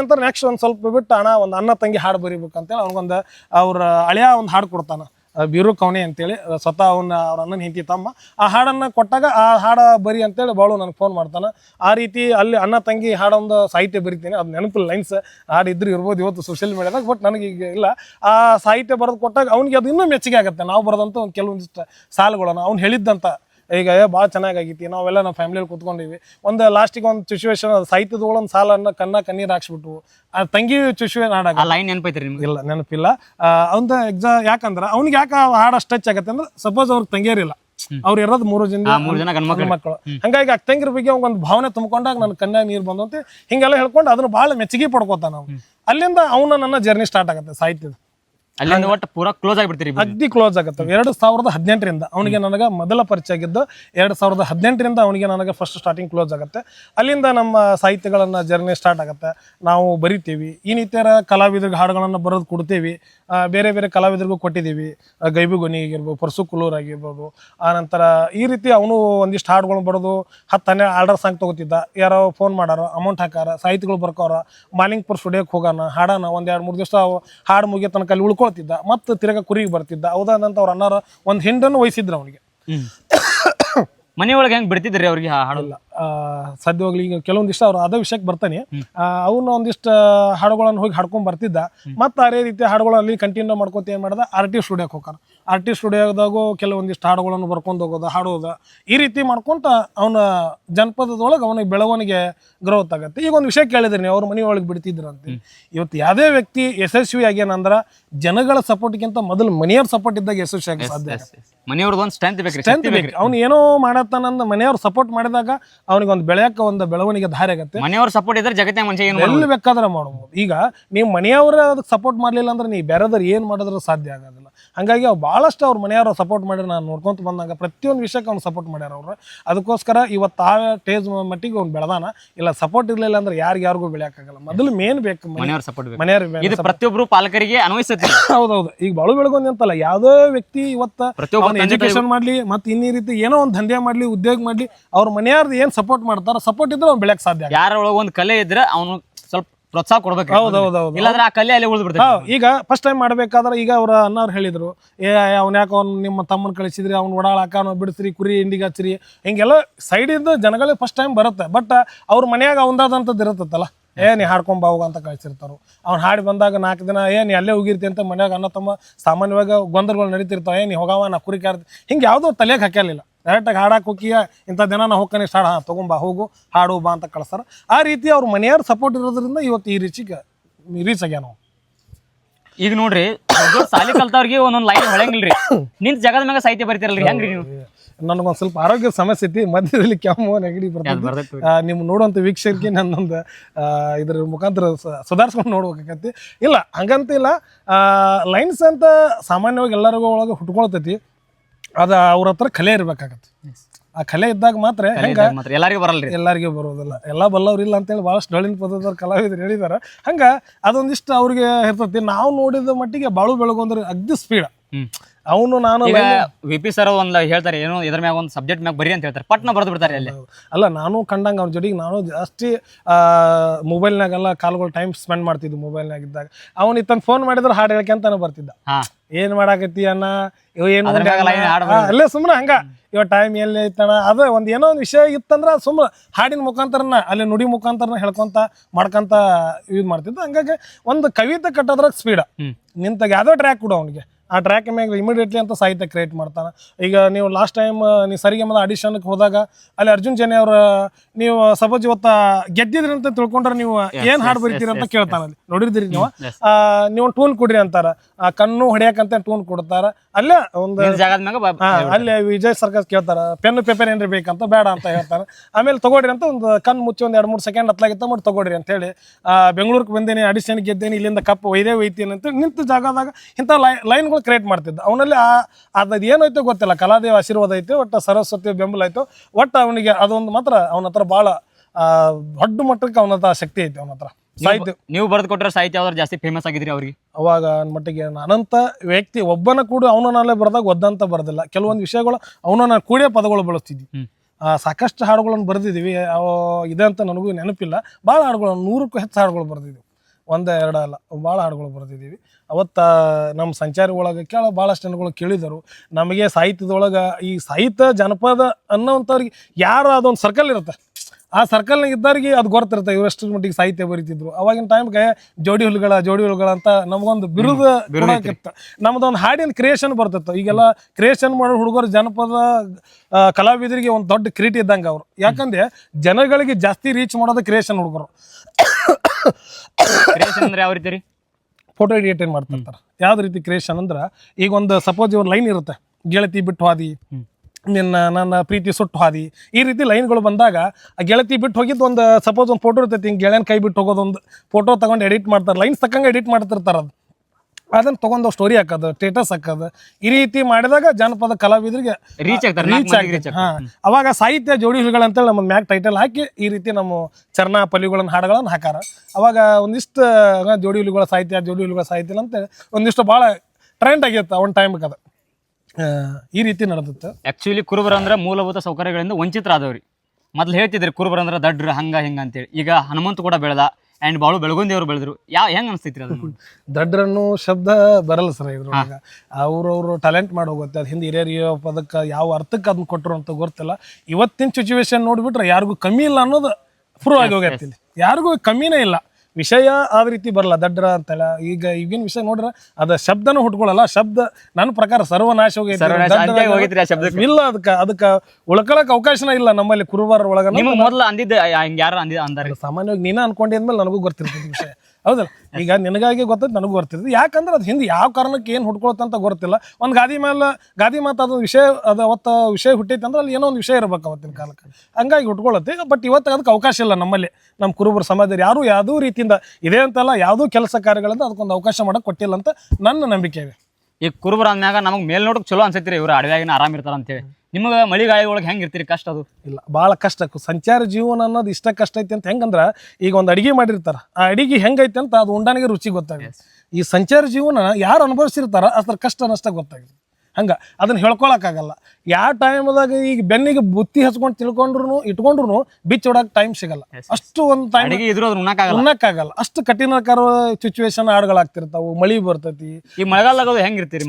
ನಂತರ ನೆಕ್ಸ್ಟ್ ಒಂದು ಸ್ವಲ್ಪ ಬಿಟ್ಟು ಅಣ್ಣ ಒಂದು ಅನ್ನ ತಂಗಿ ಹಾಡು ಬರಿಬೇಕಂತೇಳಿ ಅವ್ನಿಗೊಂದು ಅವ್ರ ಅಳಿಯ ಒಂದು ಹಾಡು ಕೊಡ್ತಾನ. ಆ ಬೀರು ಕವನೆ ಅಂತೇಳಿ ಸ್ವತಃ ಅವನ್ನ ಅವ್ರ ಅಣ್ಣನ ಹಿಂತಿ ತಮ್ಮ, ಆ ಹಾಡನ್ನು ಕೊಟ್ಟಾಗ ಆ ಹಾಡ ಬರಿ ಅಂತೇಳಿ ಬಾಳು ನನಗೆ ಫೋನ್ ಮಾಡ್ತಾನೆ. ಆ ರೀತಿ ಅಲ್ಲಿ ಅಣ್ಣ ತಂಗಿ ಹಾಡೊಂದು ಸಾಹಿತ್ಯ ಬರಿತೀನಿ, ಅದು ನೆನಪು ಲೈನ್ಸ್ ಹಾಡು ಇದ್ರೆ ಇರ್ಬೋದು ಇವತ್ತು ಸೋಷಿಯಲ್ ಮೀಡಿಯಾದಾಗ ಬಟ್ ನನಗೆ ಈಗ ಇಲ್ಲ. ಆ ಸಾಹಿತ್ಯ ಬರೆದು ಕೊಟ್ಟಾಗ ಅವ್ನಿಗೆ ಅದು ಇನ್ನೂ ಮೆಚ್ಚುಗೆ ಆಗುತ್ತೆ. ನಾವು ಬರೆದಂಥ ಒಂದು ಕೆಲವೊಂದಿಷ್ಟು ಸಾಲುಗಳನ್ನು ಅವ್ನು ಹೇಳಿದ್ದಂಥ ಈಗ ಭಾಳ ಚೆನ್ನಾಗಾಗಿತ್ತು. ನಾವೆಲ್ಲ ನಮ್ಮ ಫ್ಯಾಮಿಲಿಯಲ್ಲಿ ಕೂತ್ಕೊಂಡಿವಿ ಒಂದು ಲಾಸ್ಟಿಗೆ ಒಂದು ಸಿಚುವೇಶನ್ ಸಾಹಿತ್ಯದ ಒಂದು ಸಾಲನ್ನು ಕನ್ನ ಕಣ್ಣೀರು ಹಾಕ್ಸ್ಬಿಟ್ಟು ಆ ತಂಗಿ ಚುಶುವೆ ಹಾಡಾಗ ಆ ಲೈನ್ ನೆನಪೈತ್ರಿ ನಿಮ್ಗೆ? ಇಲ್ಲ ನೆನಪಿಲ್ಲ. ಅವಂದ ಎಕ್ಸಾ ಯಾಕಂದ್ರೆ ಅವ್ನಿಗೆ ಯಾಕೆ ಹಾಡ್ ಅಷ್ಟು ಟಚ್ ಆಗತ್ತೆ ಅಂದ್ರೆ ಸಪೋಸ್ ಅವ್ರಿಗೆ ತಂಗಿಯರಿಲ್ಲ ಅವ್ರು ಇರೋದು ಮೂರು ಜನ ಮೂರು ಜನ ಗಂಡು ಮಕ್ಕಳು ಹಂಗಾಗಿ ಆ ತಂಗಿರ ಬಗ್ಗೆ ಒಂದು ಭಾವನೆ ತುಂಬಿಕೊಂಡಾಗ ನನ್ನ ಕಣ್ಣಾಗ ನೀರು ಬಂದಂತೆ ಹಿಂಗೆಲ್ಲ ಹೇಳ್ಕೊಂಡು ಅದನ್ನ ಭಾಳ ಮೆಚ್ಚುಗೆ ಪಡ್ಕೋತಾನ ನಾವು ಅಲ್ಲಿಂದ ಅವನ ನನ್ನ ಜರ್ನಿ ಸ್ಟಾರ್ಟ್ ಆಗುತ್ತೆ ಸಾಹಿತ್ಯದ ಅಲ್ಲಿಂದ ಒಟ್ಟು ಪೂರಾ ಕ್ಲೋಸ್ ಆಗಿಬಿಡ್ತೀರಿ ಅಗ್ದಿ ಕ್ಲೋಸ್ ಆಗುತ್ತೆ ಎರಡು ಸಾವಿರದ ಹದಿನೆಂಟರಿಂದ ಅವನಿಗೆ ನನಗೆ ಮೊದಲ ಪರಿಚಯ ಆಗಿದ್ದು ಎರಡು ಸಾವಿರದ ಹದಿನೆಂಟರಿಂದ ಅವನಿಗೆ ನನಗೆ ಫಸ್ಟ್ ಸ್ಟಾರ್ಟಿಂಗ್ ಕ್ಲೋಸ್ ಆಗುತ್ತೆ. ಅಲ್ಲಿಂದ ನಮ್ಮ ಸಾಹಿತ್ಯಗಳನ್ನು ಜರ್ನಿ ಸ್ಟಾರ್ಟ್ ಆಗುತ್ತೆ. ನಾವು ಬರಿತೀವಿ. ಈ ನಿತ್ಯರ ಕಲಾವಿದರಿಗೆ ಹಾಡುಗಳನ್ನು ಬರೆದು ಕೊಡ್ತೀವಿ. ಬೇರೆ ಬೇರೆ ಕಲಾವಿದರಿಗೂ ಕೊಟ್ಟಿದ್ದೀವಿ. ಆ, ಗೈಬು ಗೊನಿ ಆಗಿರ್ಬೋದು ಪರ್ಸು ಕುಲೂರ್ ಆಗಿರ್ಬೋದು ಆನಂತರ ಈ ರೀತಿ ಅವನು ಒಂದಿಷ್ಟು ಹಾಡುಗಳನ್ನ ಬರೆದು ಹತ್ತು ಹನ್ನೆರಡು ಆರ್ಡರ್ ಸಾಂಗ್ ತೊಗೋತಿದ್ದ. ಯಾರೋ ಫೋನ್ ಮಾಡಾರ ಅಮೌಂಟ್ ಹಾಕಾರ ಸಾಹಿತಿಗಳು ಬರ್ಕೋರ ಮಾಲಿಂಗ್ಪುರ್ ಸ್ಟುಡಿಯೋಕ್ಕೆ ಹೋಗೋಣ ಹಾಡೋಣ ಒಂದು ಎರಡು ಮೂರು ದಿವಸ ಹಾಡು ಮುಗಿಯೋ ತನಕ ಅಲ್ಲಿ ಉಳ್ಕೊಳ್ತಿದ್ದ ಮತ್ತೆ ತಿರ್ಗಾ ಕುರಿಗೆ ಬರ್ತಿದ್ದ ಹೌದಾದಂತ ಅವ್ರ ಅನ್ನಾರ ಒಂದು ಹಿಂಡನ್ನು ವಹಿಸಿದ್ರು ಅವನಿಗೆ. ಮನೆಯೊಳಗೆ ಹೆಂಗ್ ಬಿಡ್ತಿದ್ರಿ ಅವ್ರಿಗೆ ಆ ಹಾಡು ಆ, ಸದ್ಯವಾಗ್ಲಿ ಈಗ ಕೆಲವೊಂದಿಷ್ಟು ಅವ್ರು ಅದೇ ವಿಷಯಕ್ಕೆ ಬರ್ತಾನೆ. ಅವನು ಒಂದಿಷ್ಟು ಹಾಡುಗಳನ್ನು ಹೋಗಿ ಹಾಡ್ಕೊಂಡ್ ಬರ್ತಿದ್ದ. ಮತ್ತೆ ಅದೇ ರೀತಿ ಹಾಡುಗಳಲ್ಲಿ ಕಂಟಿನ್ಯೂ ಮಾಡ್ಕೋತ ಏನು ಮಾಡ್ದ? ಆರ್ ಟಿ ಸ್ಟುಡಿಯೋಕ್ಕೆ ಹೋಗಾರ ಆರ್ ಟಿ ಸ್ಟುಡಿಯೋದಾಗೂ ಕೆಲವೊಂದಿಷ್ಟು ಹಾಡುಗಳನ್ನು ಬರ್ಕೊಂಡು ಹೋಗೋದು ಹಾಡೋದು. ಈ ರೀತಿ ಮಾಡ್ಕೊಂತ ಅವನ ಜನಪದದೊಳಗೆ ಅವನಿಗೆ ಬೆಳವಣಿಗೆ ಗ್ರೋತ್ ಆಗುತ್ತೆ. ಈಗ ಒಂದು ವಿಷಯ ಕೇಳಿದ್ರಿ ನೀವು ಅವ್ರ ಮನೆಯೊಳಗೆ ಬಿಡ್ತಿದ್ರು ಅಂತ. ಇವತ್ತು ಯಾವುದೇ ವ್ಯಕ್ತಿ ಯಶಸ್ವಿ ಆಗ್ಯಾನಂದ್ರ ಜನಗಳ ಸಪೋರ್ಟ್ಗಿಂತ ಮೊದಲು ಮನೆಯವ್ರ ಸಪೋರ್ಟ್ ಇದ್ದಾಗ ಯಶಸ್ವಿ ಆಗ ಸಾಧ್ಯ. ಮನೆಯವ್ರದ್ದು ಒಂದು ಸ್ಟ್ರೆಂತ್ ಬೇಕು ಸ್ಟ್ರೆಂತ್ ಬೇಕು ಅವ್ನು ಏನೋ ಮಾಡತ್ತಾನಂದ ಮನೆಯವ್ರು ಸಪೋರ್ಟ್ ಮಾಡಿದಾಗ ಅವನಿಗೆ ಒಂದು ಬೆಳೆಯಕ್ಕೆ ಒಂದು ಬೆಳವಣಿಗೆ ದಾರಿ ಆಗುತ್ತೆ. ಮನೆಯವ್ರ ಸಪೋರ್ಟ್ ಇದ್ರೆ ಜಗತ್ತಿನ ಮನುಷ್ಯ ಏನು ಎಲ್ಲಿ ಬೇಕಾದ್ರೆ ಮಾಡಬಹುದು ಈಗ ನೀವು ಮನೆಯವರ ಅದಕ್ಕೆ ಸಪೋರ್ಟ್ ಮಾಡಲಿಲ್ಲ ಅಂದ್ರೆ ನೀವು ಬೇರೆದವ್ರು ಏನು ಮಾಡಿದ್ರು ಸಾಧ್ಯ ಆಗೋದಿಲ್ಲ. ಹಂಗಾಗಿ ಅವ್ರು ಭಾಳಷ್ಟು ಅವ್ರ ಮನೆಯವ್ರು ಸಪೋರ್ಟ್ ಮಾಡಿ ನಾನು ನೋಡ್ಕೊಂತ ಬಂದಾಗ ಪ್ರತಿಯೊಂದು ವಿಷಯಕ್ಕೆ ಅವ್ನು ಸಪೋರ್ಟ್ ಮಾಡ್ಯಾರ ಅವ್ರು. ಅದಕ್ಕೋಸ್ಕರ ಇವತ್ತು ಆ ಟೇಜ್ ಮಟ್ಟಿಗೆ ಅವ್ನು ಬೆಳೆದಾನ. ಇಲ್ಲ ಸಪೋರ್ಟ್ ಇರಲಿಲ್ಲ ಅಂದ್ರೆ ಯಾರಿಗೆ ಯಾರಿಗೂ ಬೆಳೆಯೋಕ್ಕಾಗಲ್ಲ ಮೊದಲು ಮೇನ್ ಬೇಕು ಮನೆ ಮನೆಯವ್ರ ಸಪೋರ್ಟ್ ಮನೆಯವ್ರ ಇದು ಪ್ರತಿಯೊಬ್ರು ಪಾಲಕರಿಗೆ ಅನ್ವಯಿಸುತ್ತೆ. ಹೌದೌದು. ಈಗ ಬಾಳು ಬೆಳಗೊಂದು ಅಂತಲ್ಲ ಯಾವುದೇ ವ್ಯಕ್ತಿ ಇವತ್ತು ಎಜುಕೇಶನ್ ಮಾಡ್ಲಿ ಮತ್ತೆ ಇನ್ನೀ ರೀತಿ ಏನೋ ಒಂದು ದಂಧೆ ಮಾಡ್ಲಿ ಉದ್ಯೋಗ ಮಾಡ್ಲಿ ಅವ್ರ ಮನೆಯವ್ರದ್ದು ಏನ್ ಸಪೋರ್ಟ್ ಮಾಡ್ತಾರ ಸಪೋರ್ಟ್ ಇದ್ರೆ ಅವ್ನು ಬೆಳೆಯಕ್ ಸಾಧ್ಯ. ಯಾರ ಒಳಗೆ ಒಂದು ಕಲೆ ಇದ್ರೆ ಅವನು ಸ್ವಲ್ಪ ಪ್ರೋತ್ಸಾಹ ಕೊಡ್ಬೇಕು ಹೌದು ಹೌದು ಹೌದ್. ಇಲ್ಲಾಂದ್ರೆ ಆ ಕಲೆ ಅಲ್ಲಿ ಉಳಿದು ಹಾ, ಈಗ ಫಸ್ಟ್ ಟೈಮ್ ಮಾಡ್ಬೇಕಾದ್ರೆ ಈಗ ಅವ್ರ ಅಣ್ಣವ್ರು ಹೇಳಿದ್ರು ಏ ಅವ್ನ ಯಾಕೆ ಅವ್ನು ನಿಮ್ಮ ತಮ್ಮನ ಕಳಿಸಿದ್ರಿ ಅವ್ನು ಓಡಾಳಕ ಅವ್ನು ಬಿಡಿಸ್ರಿ ಕುರಿ ಹಿಂಡಿಗೆ ಹಚ್ಚಿರಿ ಹಿಂಗೆಲ್ಲ ಸೈಡಿಂದ ಜನಗಳಿಗೆ ಫಸ್ಟ್ ಟೈಮ್ ಬರುತ್ತೆ. ಬಟ್ ಅವ್ರ ಮನ್ಯಾಗ ಅವಂದಾದಂಥದ್ದು ಇರುತ್ತಲ್ಲ ಏ ನೀ ಹಾಡ್ಕೊಂಡ್ ಬಾ ಹೋಗು ಅಂತ ಕಳ್ಸಿರ್ತಾರು ಅವ್ನು ಹಾಡಿ ಬಂದಾಗ ನಾಲ್ಕು ದಿನ ಏ ನೀ ಅಲ್ಲೇ ಹೋಗಿರ್ತಿ ಅಂತ ಮನ್ಯಾಗ ಅಣ್ಣ ತಮ್ಮ ಸಾಮಾನ್ಯವಾಗಿ ಗೊಂದಲಗಳು ನಡೀತಿರ್ತಾವೆ. ಏ ನೀ ಹೋಗವ ನಾ ಕುರಿ ಕ್ಯಾರ್ತಿ ಹಿಂಗೆ ಯಾವುದೋ ತಲೆಗೆ ಹಾಕ್ಯಾಲಿಲ್ಲ ಡೈರೆಕ್ಟಾಗಿ ಹಾಡಕ್ಕೆ ಹೋಗಿಯ ಇಂಥ ದಿನ ನಾ ಹೋಗ್ತಾನೆ ಸ್ಟಾರ್ಟ್ ಹಾಂ ತೊಗೊಂಬಾ ಹೋಗು ಹಾಡು ಬಾ ಅಂತ ಕಳಿಸ್ತಾರೆ. ಆ ರೀತಿ ಅವ್ರ ಮನೆಯವ್ರ ಸಪೋರ್ಟ್ ಇರೋದ್ರಿಂದ ಇವತ್ತು ಈ ರೀಚಿಗೆ ರೀಚ್ ಆಗ್ಯ ನಾವು. ಈಗ ನೋಡ್ರಿ ಸಾಲಿ ಕಲ್ತವ್ರಿಗೆ ಒಂದೊಂದು ಲೈನ್ ಹೊಳಂಗಿಲ್ರಿ. ನಿಂತ ಜಗದ ಮ್ಯಾಗ ಸಾಹಿತ್ಯ ಬರ್ತಿರಲ್ರಿ ಹೆಂಗ್ರಿ ನೀವು? ನನಗೊಂದು ಸ್ವಲ್ಪ ಆರೋಗ್ಯದ ಸಮಸ್ಯೆ ಐತಿ ಮಧ್ಯದಲ್ಲಿ ಕೆಮ್ಮು ನೆಗಡಿ ಬರ್ತದೆ? ಆ, ನಿಮ್ ನೋಡುವಂಥ ವೀಕ್ಷಕರಿಗೆ ನನ್ನೊಂದು ಇದ್ರ ಮುಖಾಂತರ ಸುಧಾರಿಸ್ಕೊಂಡು ನೋಡ್ಬೇಕಾಗತ್ತೆ ಇಲ್ಲ ಹಂಗಂತಿಲ್ಲ ಲೈನ್ಸ್ ಅಂತ ಸಾಮಾನ್ಯವಾಗಿ ಎಲ್ಲರಿಗೂ ಒಳಗೆ ಹುಟ್ಕೊಳ್ತೈತಿ. ಅದು ಅವ್ರ ಹತ್ರ ಕಲೆ ಇರ್ಬೇಕಾಗತ್ತೆ. ಆ ಕಲೆ ಇದ್ದಾಗ ಮಾತ್ರ ಹೆಂಗ ಮಾತ್ರ ಎಲ್ಲರಿಗೂ ಬರಲ್ರಿ ಎಲ್ಲರಿಗೂ ಬರೋದಿಲ್ಲ ಎಲ್ಲ ಬಲ್ಲವ್ರು ಇಲ್ಲ ಅಂತೇಳಿ ಭಾಳಷ್ಟು ಡೊಳಿನ ಪದದ ಕಲಾವಿದ್ರು ಹೇಳಿದಾರೆ. ಹಂಗ ಅದೊಂದಿಷ್ಟು ಅವ್ರಿಗೆ ಇರ್ತೈತಿ ನಾವು ನೋಡಿದ ಮಟ್ಟಿಗೆ ಬಾಳು ಬೆಳಗೊಂದ್ರೆ ಅಗ್ದಿ ಸ್ಪೀಡ್ ಅವನು ನಾನು ಈಗ ವಿ ಪಿ ಸರ್ ಒಂದ್ ಹೇಳ್ತಾರೆ ಏನೋ ಇದ್ರ ಮ್ಯಾಗ ಒಂದು ಸಬ್ಜೆಕ್ಟ್ ಮ್ಯಾಗ ಬರಿ ಅಂತ ಹೇಳ್ತಾರೆ. ಪಟ್ನ ಬರೆದು ಬಿಡ್ತಾರೆ ಅಲ್ಲಿ. ಅಲ್ಲ ನಾನು ಕಂಡಂಗೆ ಅವ್ನ ಜೊತೆಗೆ ನಾನು ಜಾಸ್ತಿ ಮೊಬೈಲ್ನಾಗೆಲ್ಲ ಕಾಲ್ಗಳು ಟೈಮ್ ಸ್ಪೆಂಡ್ ಮಾಡ್ತಿದ್ದು ಮೊಬೈಲ್ನಾಗ ಇದ್ದಾಗ. ಅವನು ಇತ್ತ ಫೋನ್ ಮಾಡಿದ್ರೆ ಹಾಡು ಹೇಳ್ಕೊಂತಾನೆ ಬರ್ತಿದ್ದ. ಏನ್ ಮಾಡಾಕತ್ತಿ ಅಣ್ಣ? ಇವ ಏನು ಅಲ್ಲೇ ಸುಮ್ಮನೆ ಹಂಗ. ಇವ ಟೈಮ್ ಎಲ್ಲಿ ಐತಣ ಅದ ಒಂದ್ ಏನೋ ಒಂದ್ ವಿಷಯ ಇತ್ತಂದ್ರ ಸುಮ್ಮನೆ ಹಾಡಿನ ಮುಖಾಂತರನ ಅಲ್ಲಿ ನುಡಿ ಮುಖಾಂತರನ ಹೇಳ್ಕೊಂತ ಮಾಡ್ಕೊಂತ ಯೂಸ್ ಮಾಡ್ತಿದ್ದ. ಹಂಗಾಗಿ ಒಂದು ಕವಿತೆ ಕಟ್ಟೋದ್ರಾಗ ಸ್ಪೀಡ್. ನಿಂತಾಗ ಯಾವ್ದೋ ಟ್ರ್ಯಾಕ್ ಕೂಡ ಅವ್ನಿಗೆ. ಆ ಟ್ರ್ಯಾಕ್ ಮ್ಯಾಗ ಇಮಿಡಿಯೇಟ್ಲಿ ಅಂತ ಸಾಹಿತ್ಯ ಕ್ರಿಯೇಟ್ ಮಾಡ್ತಾನೆ. ಈಗ ನೀವು ಲಾಸ್ಟ್ ಟೈಮ್ ನೀವು ಸರಿಗೆ ಮದ ಆಡಿಷನ್ಗೆ ಹೋದಾಗ ಅಲ್ಲಿ ಅರ್ಜುನ್ ಜನಿ ಅವರ ನೀವು ಸಪೋಸ್ ಇವತ್ತ ಗೆದ್ದಿದ್ರಿ ಅಂತ ತಿಳ್ಕೊಂಡ್ರೆ ನೀವು ಏನ್ ಹಾಡು ಬರೀತೀರಿ ಅಂತ ಕೇಳ್ತಾನ ಅಲ್ಲಿ. ನೋಡಿರ್ತೀರಿ ನೀವು? ನೀವು ಟೂನ್ ಕೊಡ್ರಿ ಅಂತಾರ. ಆ, ಕಣ್ಣು ಹೊಡಿಯಕಂತ ಟೂನ್ ಕೊಡ್ತಾರ. ಅಲ್ಲೇ ಒಂದು ಅಲ್ಲೇ ವಿಜಯ್ ಸರ್ಕಸ್ ಕೇಳ್ತಾರ ಪೆನ್ ಪೇಪರ್ ಏನ್ರಿ ಬೇಕಂತ ಬೇಡ ಅಂತ ಹೇಳ್ತಾರೆ ಆಮೇಲೆ ತಗೋಳ್ರಿ ಅಂತ ಒಂದು ಕಣ್ ಮುಚ್ಚಿ ಒಂದು ಎರಡ್ ಮೂರ್ ಸೆಕೆಂಡ್ ಹತ್ಲಾಗಿತ್ತ ಮಾಡಿ ತಗೋಳ್ರಿ ಅಂತ ಹೇಳಿ ಬೆಂಗಳೂರಿಗೆ ಬಂದೇನಿ ಅಡಿಷನ್ ಗೆದ್ದೇನೆ ಇಲ್ಲಿಂದ ಕಪ್ ಒಯ್ದೇ ಒಯ್ತೀನಿ ಅಂತ ನಿಂತ ಜಾಗದಾಗ ಇಂಥ ಲೈನ್ಗಳು ಕ್ರಿಯೇಟ್ ಮಾಡ್ತಿದ್ದ. ಅವನಲ್ಲಿ ಆ ಅದ್ ಏನೈತೋ ಗೊತ್ತಿಲ್ಲ. ಕಲಾದೇವ ಆಶೀರ್ವಾದ ಐತೆ ಒಟ್ಟು ಸರಸ್ವತಿ ಬೆಂಬಲ ಐತೋ. ಒಟ್ಟು ಅವನಿಗೆ ಅದೊಂದು ಮಾತ್ರ ಅವನ ಹತ್ರ ಭಾಳ ದೊಡ್ಡ ಮಟ್ಟಕ್ಕೆ ಅವನ ಹತ್ರ ಶಕ್ತಿ ಐತೆ ಅವನ ಹತ್ರ. ಸಾಹಿತ್ಯ. ನೀವು ಬರೆದು ಕೊಟ್ಟರೆ ಸಾಹಿತ್ಯ ಯಾವ್ದಾರು ಜಾಸ್ತಿ ಫೇಮಸ್ ಆಗಿದ್ರಿ ಅವ್ರಿಗೆ? ಅವಾಗ ಮಟ್ಟಿಗೆ ಅನಂತ ವ್ಯಕ್ತಿ ಒಬ್ಬನ ಕೂಡ ಅವನಲ್ಲೇ ಬರೆದಾಗ ಒದ್ದಂತ ಬರೆದಿಲ್ಲ. ಕೆಲವೊಂದು ವಿಷಯಗಳು ಅವನ ಕೂಡೇ ಪದಗಳು ಬಳಸ್ತಿದ್ವಿ. ಆ, ಸಾಕಷ್ಟು ಹಾಡುಗಳನ್ನು ಬರೆದಿದ್ದೀವಿ. ಅವು ಇದೆ ಅಂತ ನನಗೂ ನೆನಪಿಲ್ಲ. ಭಾಳ ಹಾಡುಗಳು ನೂರಕ್ಕೂ ಹೆಚ್ಚು ಹಾಡುಗಳು ಬರೆದಿದ್ದೀವಿ. ಒಂದೇ ಎರಡು ಅಲ್ಲ, ಭಾಳ ಹಾಡುಗಳು ಬರ್ತಿದ್ದೀವಿ ಅವತ್ತ ನಮ್ಮ ಸಂಚಾರಿ ಒಳಗೆ ಕೇಳ ಭಾಳಷ್ಟು ಜನಗಳು ಕೇಳಿದರು, ನಮಗೆ ಸಾಹಿತ್ಯದೊಳಗೆ ಈ ಸಾಹಿತ್ಯ ಜನಪದ ಅನ್ನೋವಂಥವ್ರಿಗೆ ಯಾರು ಅದೊಂದು ಸರ್ಕಲ್ ಇರುತ್ತೆ? ಆ ಸರ್ಕಲ್ನಾಗ ಇದ್ದವ್ರಿಗೆ ಅದು ಗೊತ್ತಿರುತ್ತೆ ಇವರೆಷ್ಟು ಮಟ್ಟಿಗೆ ಸಾಹಿತ್ಯ ಬರೀತಿದ್ರು. ಅವಾಗಿನ ಟೈಮ್ಗೆ ಜೋಡಿ ಹುಲ್ಗಳ ಜೋಡಿ ಹುಲ್ಗಳ ಅಂತ ನಮಗೊಂದು ಬಿರುದು ಕೊಡೋಕಿತ್ತು ನಮ್ದೊಂದು ಹಾಡಿನ ಕ್ರಿಯೇಷನ್ ಬರ್ತಿತ್ತು. ಈಗೆಲ್ಲ ಕ್ರಿಯೇಷನ್ ಮಾಡೋ ಹುಡುಗರು ಜನಪದ ಕಲಾವಿದರಿಗೆ ಒಂದು ದೊಡ್ಡ ಕ್ರೀಟ್ ಇದ್ದಂಗೆ ಅವರು. ಯಾಕಂದ್ರೆ ಜನಗಳಿಗೆ ಜಾಸ್ತಿ ರೀಚ್ ಮಾಡೋದು ಕ್ರಿಯೇಷನ್ ಹುಡುಗರು. ಕ್ರಿಯೇಷನ್ ಅಂದ್ರೆ ಯಾವ ರೀತಿ ರೀ? ಫೋಟೋ ಎಡಿಟ್ ಏನು ಮಾಡ್ತಿರ್ತಾರೆ? ಯಾವ್ದು ರೀತಿ ಕ್ರಿಯೇಷನ್ ಅಂದ್ರೆ ಈಗ ಒಂದು ಸಪೋಸ್ ಒಂದು ಲೈನ್ ಇರುತ್ತೆ. ಗೆಳತಿ ಬಿಟ್ಟು ಹಾದಿ. ನಿನ್ನ ನನ್ನ ಪ್ರೀತಿ ಸುಟ್ಟು ಹಾದಿ. ಈ ರೀತಿ ಲೈನ್ಗಳು ಬಂದಾಗ ಆ ಗೆಳತಿ ಬಿಟ್ಟು ಹೋಗಿದ್ದು ಒಂದು ಸಪೋಸ್ ಒಂದು ಫೋಟೋ ಇರ್ತೈತಿ ಹಿಂಗೆ ಗೆಳೆಯನ ಕೈ ಬಿಟ್ಟು ಹೋಗೋದೊಂದು ಫೋಟೋ ತಗೊಂಡು ಎಡಿಟ್ ಮಾಡ್ತಾರೆ ಲೈನ್ಸ್ ತಕ್ಕಂಗೆ ಎಡಿಟ್ ಮಾಡ್ತಿರ್ತಾರೆ ಅದು. ಅದನ್ನ ತಗೊಂಡು ಸ್ಟೋರಿ ಹಾಕೋದು ಸ್ಟೇಟಸ್ ಹಾಕೋದು ಈ ರೀತಿ ಮಾಡಿದಾಗ ಜಾನಪದ ಕಲಾವಿದರಿಗೆ ರೀಚ್ ಆಗ್ತಾರೆ ರೀಚ್ ಆಗಿದೆ ಹಾ. ಅವಾಗ ಸಾಹಿತ್ಯ ಜೋಡಿ ಹುಲಿಗಳಂತೇಳಿ ನಮ್ಮ ಮ್ಯಾಕ್ ಟೈಟಲ್ ಹಾಕಿ ಈ ರೀತಿ ನಮ್ಮ ಚರಣ ಪಲಿಗಳನ್ನ ಹಾಡುಗಳನ್ನ ಹಾಕಾರ. ಅವಾಗ ಒಂದಿಷ್ಟು ಜೋಡಿ ಹುಲಿಗಳ ಸಾಹಿತ್ಯ ಜೋಡಿ ಹುಲಿಗಳ ಸಾಹಿತ್ಯ ಅಂತೇಳಿ ಒಂದಿಷ್ಟು ಭಾಳ ಟ್ರೆಂಡ್ ಆಗಿತ್ತು ಒಂದು ಟೈಮ್ ಅದು. ಈ ರೀತಿ ನಡೆದಿತ್ತು. ಆಕ್ಚುಲಿ ಕುರುಬರ ಅಂದ್ರೆ ಮೂಲಭೂತ ಸೌಕರ್ಯಗಳಿಂದ ವಂಚಿತರಾದವ್ರಿ. ಮೊದ್ಲು ಹೇಳ್ತಿದ್ರಿ ಕುರುಬರ ಅಂದ್ರೆ ದಡ್ರ ಹಂಗ ಹಿಂಗ ಅಂತೇಳಿ. ಈಗ ಹನುಮಂತ ಕೂಡ ಬೆಳೆದ ಅಂಡ್ ಬಾಳು ಬೆಳಗುಂದಿ ಅವ್ರು ಬೆಳೆದ್ರು. ಯಾವ ಹೆಂಗ್ ಅನಿಸ್ತೈತ್ರಿ ಅದು ದಡ್ರನ್ನು ಶಬ್ದ ಬರಲ್ಲ ಸರ್ ಇದ್ರೊಳಗೆ. ಅವ್ರವ್ರು ಟ್ಯಾಲೆಂಟ್ ಮಾಡಿ ಹೋಗುತ್ತೆ ಅದು ಹಿಂದೆ ಹಿರಿಯ ಪದಕ್ಕೆ ಯಾವ ಅರ್ಥಕ್ಕೆ ಅದನ್ನ ಕೊಟ್ಟರು ಅಂತ ಗೊತ್ತಿಲ್ಲ. ಇವತ್ತಿನ ಸಿಚುವೇಶನ್ ನೋಡ್ಬಿಟ್ರೆ ಯಾರಿಗೂ ಕಮ್ಮಿ ಇಲ್ಲ ಅನ್ನೋದು ಪ್ರೂವ್ ಆಗಿ ಹೋಗೈತಿ ಯಾರಿಗೂ ಕಮ್ಮಿನೇ ಇಲ್ಲ. ವಿಷಯ ಆ ರೀತಿ ಬರಲ್ಲ ದಡ್ರ ಅಂತಲ್ಲ. ಈಗ ಈಗಿನ ವಿಷಯ ನೋಡ್ರ ಅದ ಶಬ್ದನೂ ಹುಟ್ಕೊಳ್ಳಲ್ಲ ಶಬ್ದ ನನ್ನ ಪ್ರಕಾರ ಸರ್ವನಾಶ ಹೋಗೈತಿ. ಇಲ್ಲ ಅದಕ್ಕೆ ಅದಕ್ಕೆ ಉಳ್ಕೊಳಕ್ ಅವಕಾಶನ ಇಲ್ಲ ನಮ್ಮಲ್ಲಿ ಕುರುಬಾರ ಒಳಗ. ಮೊದಲು ಅಂದಿದ್ದೆ ಯಾರು ಅಂದಿದ್ದ ಅಂದಾರ? ಸಾಮಾನ್ಯವಾಗಿ ನೀನ ಅನ್ಕೊಂಡಿದ್ಮೇಲೆ ನನಗೂ ಗೊತ್ತಿರ್ತದೆ ವಿಷಯ. ಹೌದಲ್ಲ? ಈಗ ನಿನಗಾಗಿ ಗೊತ್ತೈತೆ, ನನಗೂ ಗೊತ್ತಿರ್ತದೆ ಯಾಕಂದ್ರೆ ಅದು ಹಿಂದೆ ಯಾವ ಕಾರಣಕ್ಕೆ ಏನು ಹುಡ್ಕೊಳತ್ತಂತ ಗೊತ್ತಿಲ್ಲ. ಒಂದು ಗಾದಿ ಮೇಲೆ, ಗಾದಿ ಮಾತು ಅದು ವಿಷಯ, ಅದು ಅವತ್ತು ವಿಷಯ ಹುಟ್ಟೈತೆ ಅಂದ್ರೆ ಅಲ್ಲಿ ಏನೋ ಒಂದು ವಿಷಯ ಇರ್ಬೇಕು ಅವತ್ತಿನ ಕಾಲಕ್ಕೆ. ಹಂಗಾಗಿ ಹುಟ್ಕೊಳತ್ತೆ ಬಟ್ ಇವತ್ತು ಅದಕ್ಕೆ ಅವಕಾಶ ಇಲ್ಲ ನಮ್ಮಲ್ಲಿ. ನಮ್ಮ ಕುರುಬರ ಸಮಾಜದಲ್ಲಿ ಯಾರು ಯಾವುದೂ ರೀತಿಯಿಂದ ಇದೇ ಅಂತಲ್ಲ, ಯಾವುದೂ ಕೆಲಸ ಕಾರ್ಯಗಳಂತ ಅದಕ್ಕೊಂದು ಅವಕಾಶ ಮಾಡೋಕೆ ಕೊಟ್ಟಿಲ್ಲ ಅಂತ ನನ್ನ ನಂಬಿಕೆ ಇದೆ. ಈ ಕುರುಬರ ಅಂದಾಗ ನಮಗೆ ಮೇಲ್ ಚಲೋ ಚಲೋ ರೀ ಇವ್ರು ಅಡವ್ಯಾಗಿನ ಆರಾಮ್ ಇರ್ತಾರ ಅಂತೇಳಿ ನಿಮ್ಗೆ ಒಳಗೆ ಹೆಂಗ್ ಇರ್ತೀರಿ ಕಷ್ಟ ಅದು? ಇಲ್ಲ ಭಾಳ ಕಷ್ಟ. ಸಂಚಾರ ಜೀವನ ಅನ್ನೋದು ಇಷ್ಟ ಕಷ್ಟ ಐತಿ ಅಂತ ಹೆಂಗಂದ್ರೆ ಈಗ ಒಂದು ಅಡಿಗೆ ಮಾಡಿರ್ತಾರ. ಆ ಅಡಿಗೆ ಹೆಂಗೈತೆ ಅಂತ ಅದು ಉಂಡಾನಿಗೆ ರುಚಿ ಗೊತ್ತಾಗುತ್ತೆ ಈ ಸಂಚಾರ ಜೀವನ ಯಾರು ಅನುಭವಿಸಿರ್ತಾರ ಅದ್ರ ಕಷ್ಟ ನಷ್ಟ ಗೊತ್ತಾಗುತ್ತೆ ಹಂಗೆ ಅದನ್ನ ಹೇಳ್ಕೊಳಕ್ಕಾಗಲ್ಲ ಯಾವ ಟೈಮ್ದಾಗ ಈಗ ಬೆನ್ನಿಗೆ ಬುತ್ತಿ ಹಚ್ಕೊಂಡು ತಿಳ್ಕೊಂಡ್ರು ಇಟ್ಕೊಂಡ್ರು ಬಿಚ್ಚ ಹೊಡಕ್ ಟೈಮ್ ಸಿಗಲ್ಲ. ಅಷ್ಟು ಒಂದು ಟೈಮ್ ಉಣ್ಣಕ್ಕಾಗಲ್ಲ. ಅಷ್ಟು ಕಠಿಣಕರ ಸಿಚುವೇಶನ್ ಹಾಡುಗಳಾಗ್ತಿರ್ತಾವು ಮಳಿ ಬರ್ತೈತಿ. ಈ ಮಳೆಗಾಲದಾಗ ಹೆಂಗಿರ್ತೀರಿ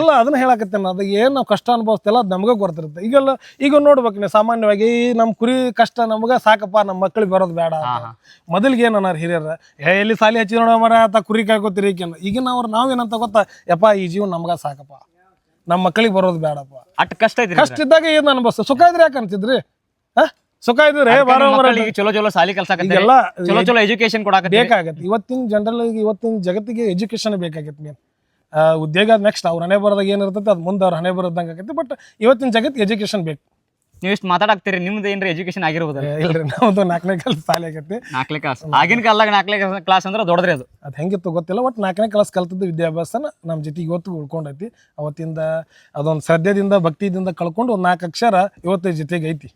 ಅಲ್ಲ ಅದನ್ನ ಹೇಳಕತ್ತೇನೆ ಅದು ಏನು ನಾವು ಕಷ್ಟ ಅನುಭವಿಸ್ತಿಲ್ಲ ಅದು ನಮಗೆ ಗೊತ್ತಿರುತ್ತೆ. ಈಗೆಲ್ಲ ಈಗ ನೋಡ್ಬೇಕು ನೀವು ಸಾಮಾನ್ಯವಾಗಿ ನಮ್ಮ ಕುರಿ ಕಷ್ಟ ನಮ್ಗೆ ಸಾಕಪ್ಪ ನಮ್ಮ ಮಕ್ಳಿಗೆ ಬರೋದು ಬೇಡ ಅಂತ. ಏನ್. ಮೊದಲಿಗೆ ಏನನ್ನಾರ ಹಿರಿಯರ? ಏ ಎಲ್ಲಿ ಸಾಲಿ ಹಚ್ಚಿ ನೋಡೋ ಮರ ಆತ ಕುರಿ ಕಾಯ್ಕೋತೀರಿ ಈಗಿನ ಅವ್ರು ನಾವೇನಂತ ಗೊತ್ತಾ? ಯಪ್ಪ ಈ ಜೀವನ ನಮ್ಗ ಸಾಕಪ್ಪ. ನಮ್ಮ ಮಕ್ಕಳಿಗೆ ಬರೋದು ಬೇಡಪ್ಪ ಅಟ್ ಕಷ್ಟ ಇದ್ರೆ ಕಷ್ಟ ಇದ್ದಾಗ ಏನು ಬಸ್ ಸುಖ ಇದ್ರೆ ಯಾಕೆ ಅಂತಿದ್ರಿ ಹಾ? ಸುಖ ಇದ್ರೆ ಬಾರ ಚಲೋ ಚಲೋ ಸಾಲಿ ಕೆಲಸ ಎಲ್ಲ ಚಲೋ ಚಲೋ ಎಜುಕೇಶನ್ ಕೊಡಾಕ ಬೇಕಾಗತ್ತೆ. ಇವತ್ತಿನ ಜನರಲ್ ಇವತ್ತಿನ ಜಗತ್ತಿಗೆ ಎಜುಕೇಶನ್ ಬೇಕಾಗತ್ತೆ ಮೇನ್ ಉದ್ಯೋಗ ನೆಕ್ಸ್ಟ್ ಅವ್ರ ಹಣೆ ಬರೋದಾಗ ಏನಿರ್ತೈತೆ ಅದು ಮುಂದೆ ಅವ್ರ ಹಣೆ ಬರೋದಂಗೆ ಆಗತ್ತೆ ಬಟ್ ಇವತ್ತಿನ ಜಗತ್ತಿಗೆ ಎಜುಕೇಶನ್ ಬೇಕು. ನೀವು ಇಷ್ಟು ಮಾತಾಡಾಕ್ತೀರಿ ನಿಮ್ದು ಏನ್ರ ಎಜುಕೇಶನ್ ಆಗಿರ್ಬೋದು ಇಲ್ರಿ ನಾವು ನಾಲ್ಕನೇ ಕ್ಲಾಸ್ ಸಾಲಿ ಆಗೈತಿ. ನಾಲ್ಕನೇ ಕ್ಲಾಸ್ ಆಗಿನ ಕಾಲದಾಗ ನಾಲ್ಕನೇ ಕ್ಲಾಸ್ ಅಂದ್ರೆ ದೊಡ್ಡದ್ರಿ ಅದು. ಅದು ಹೆಂಗಿತ್ತು ಗೊತ್ತಿಲ್ಲ ಒಟ್ಟು ನಾಲ್ಕನೇ ಕ್ಲಾಸ್ ಕಲ್ತದ್ದು ವಿದ್ಯಾಭ್ಯಾಸನ ನಮ್ಮ ಜೊತೆಗೆ ಇವತ್ತು ಉಳ್ಕೊಂಡೈತಿ. ಅವತ್ತಿಂದ ಅದೊಂದು ಸದ್ಯದಿಂದ ಭಕ್ತಿದಿಂದ ಕಳ್ಕೊಂಡು ಒಂದು ನಾಲ್ಕು ಅಕ್ಷರ ಇವತ್ತು ಜೊತೆಗೆ ಐತಿ.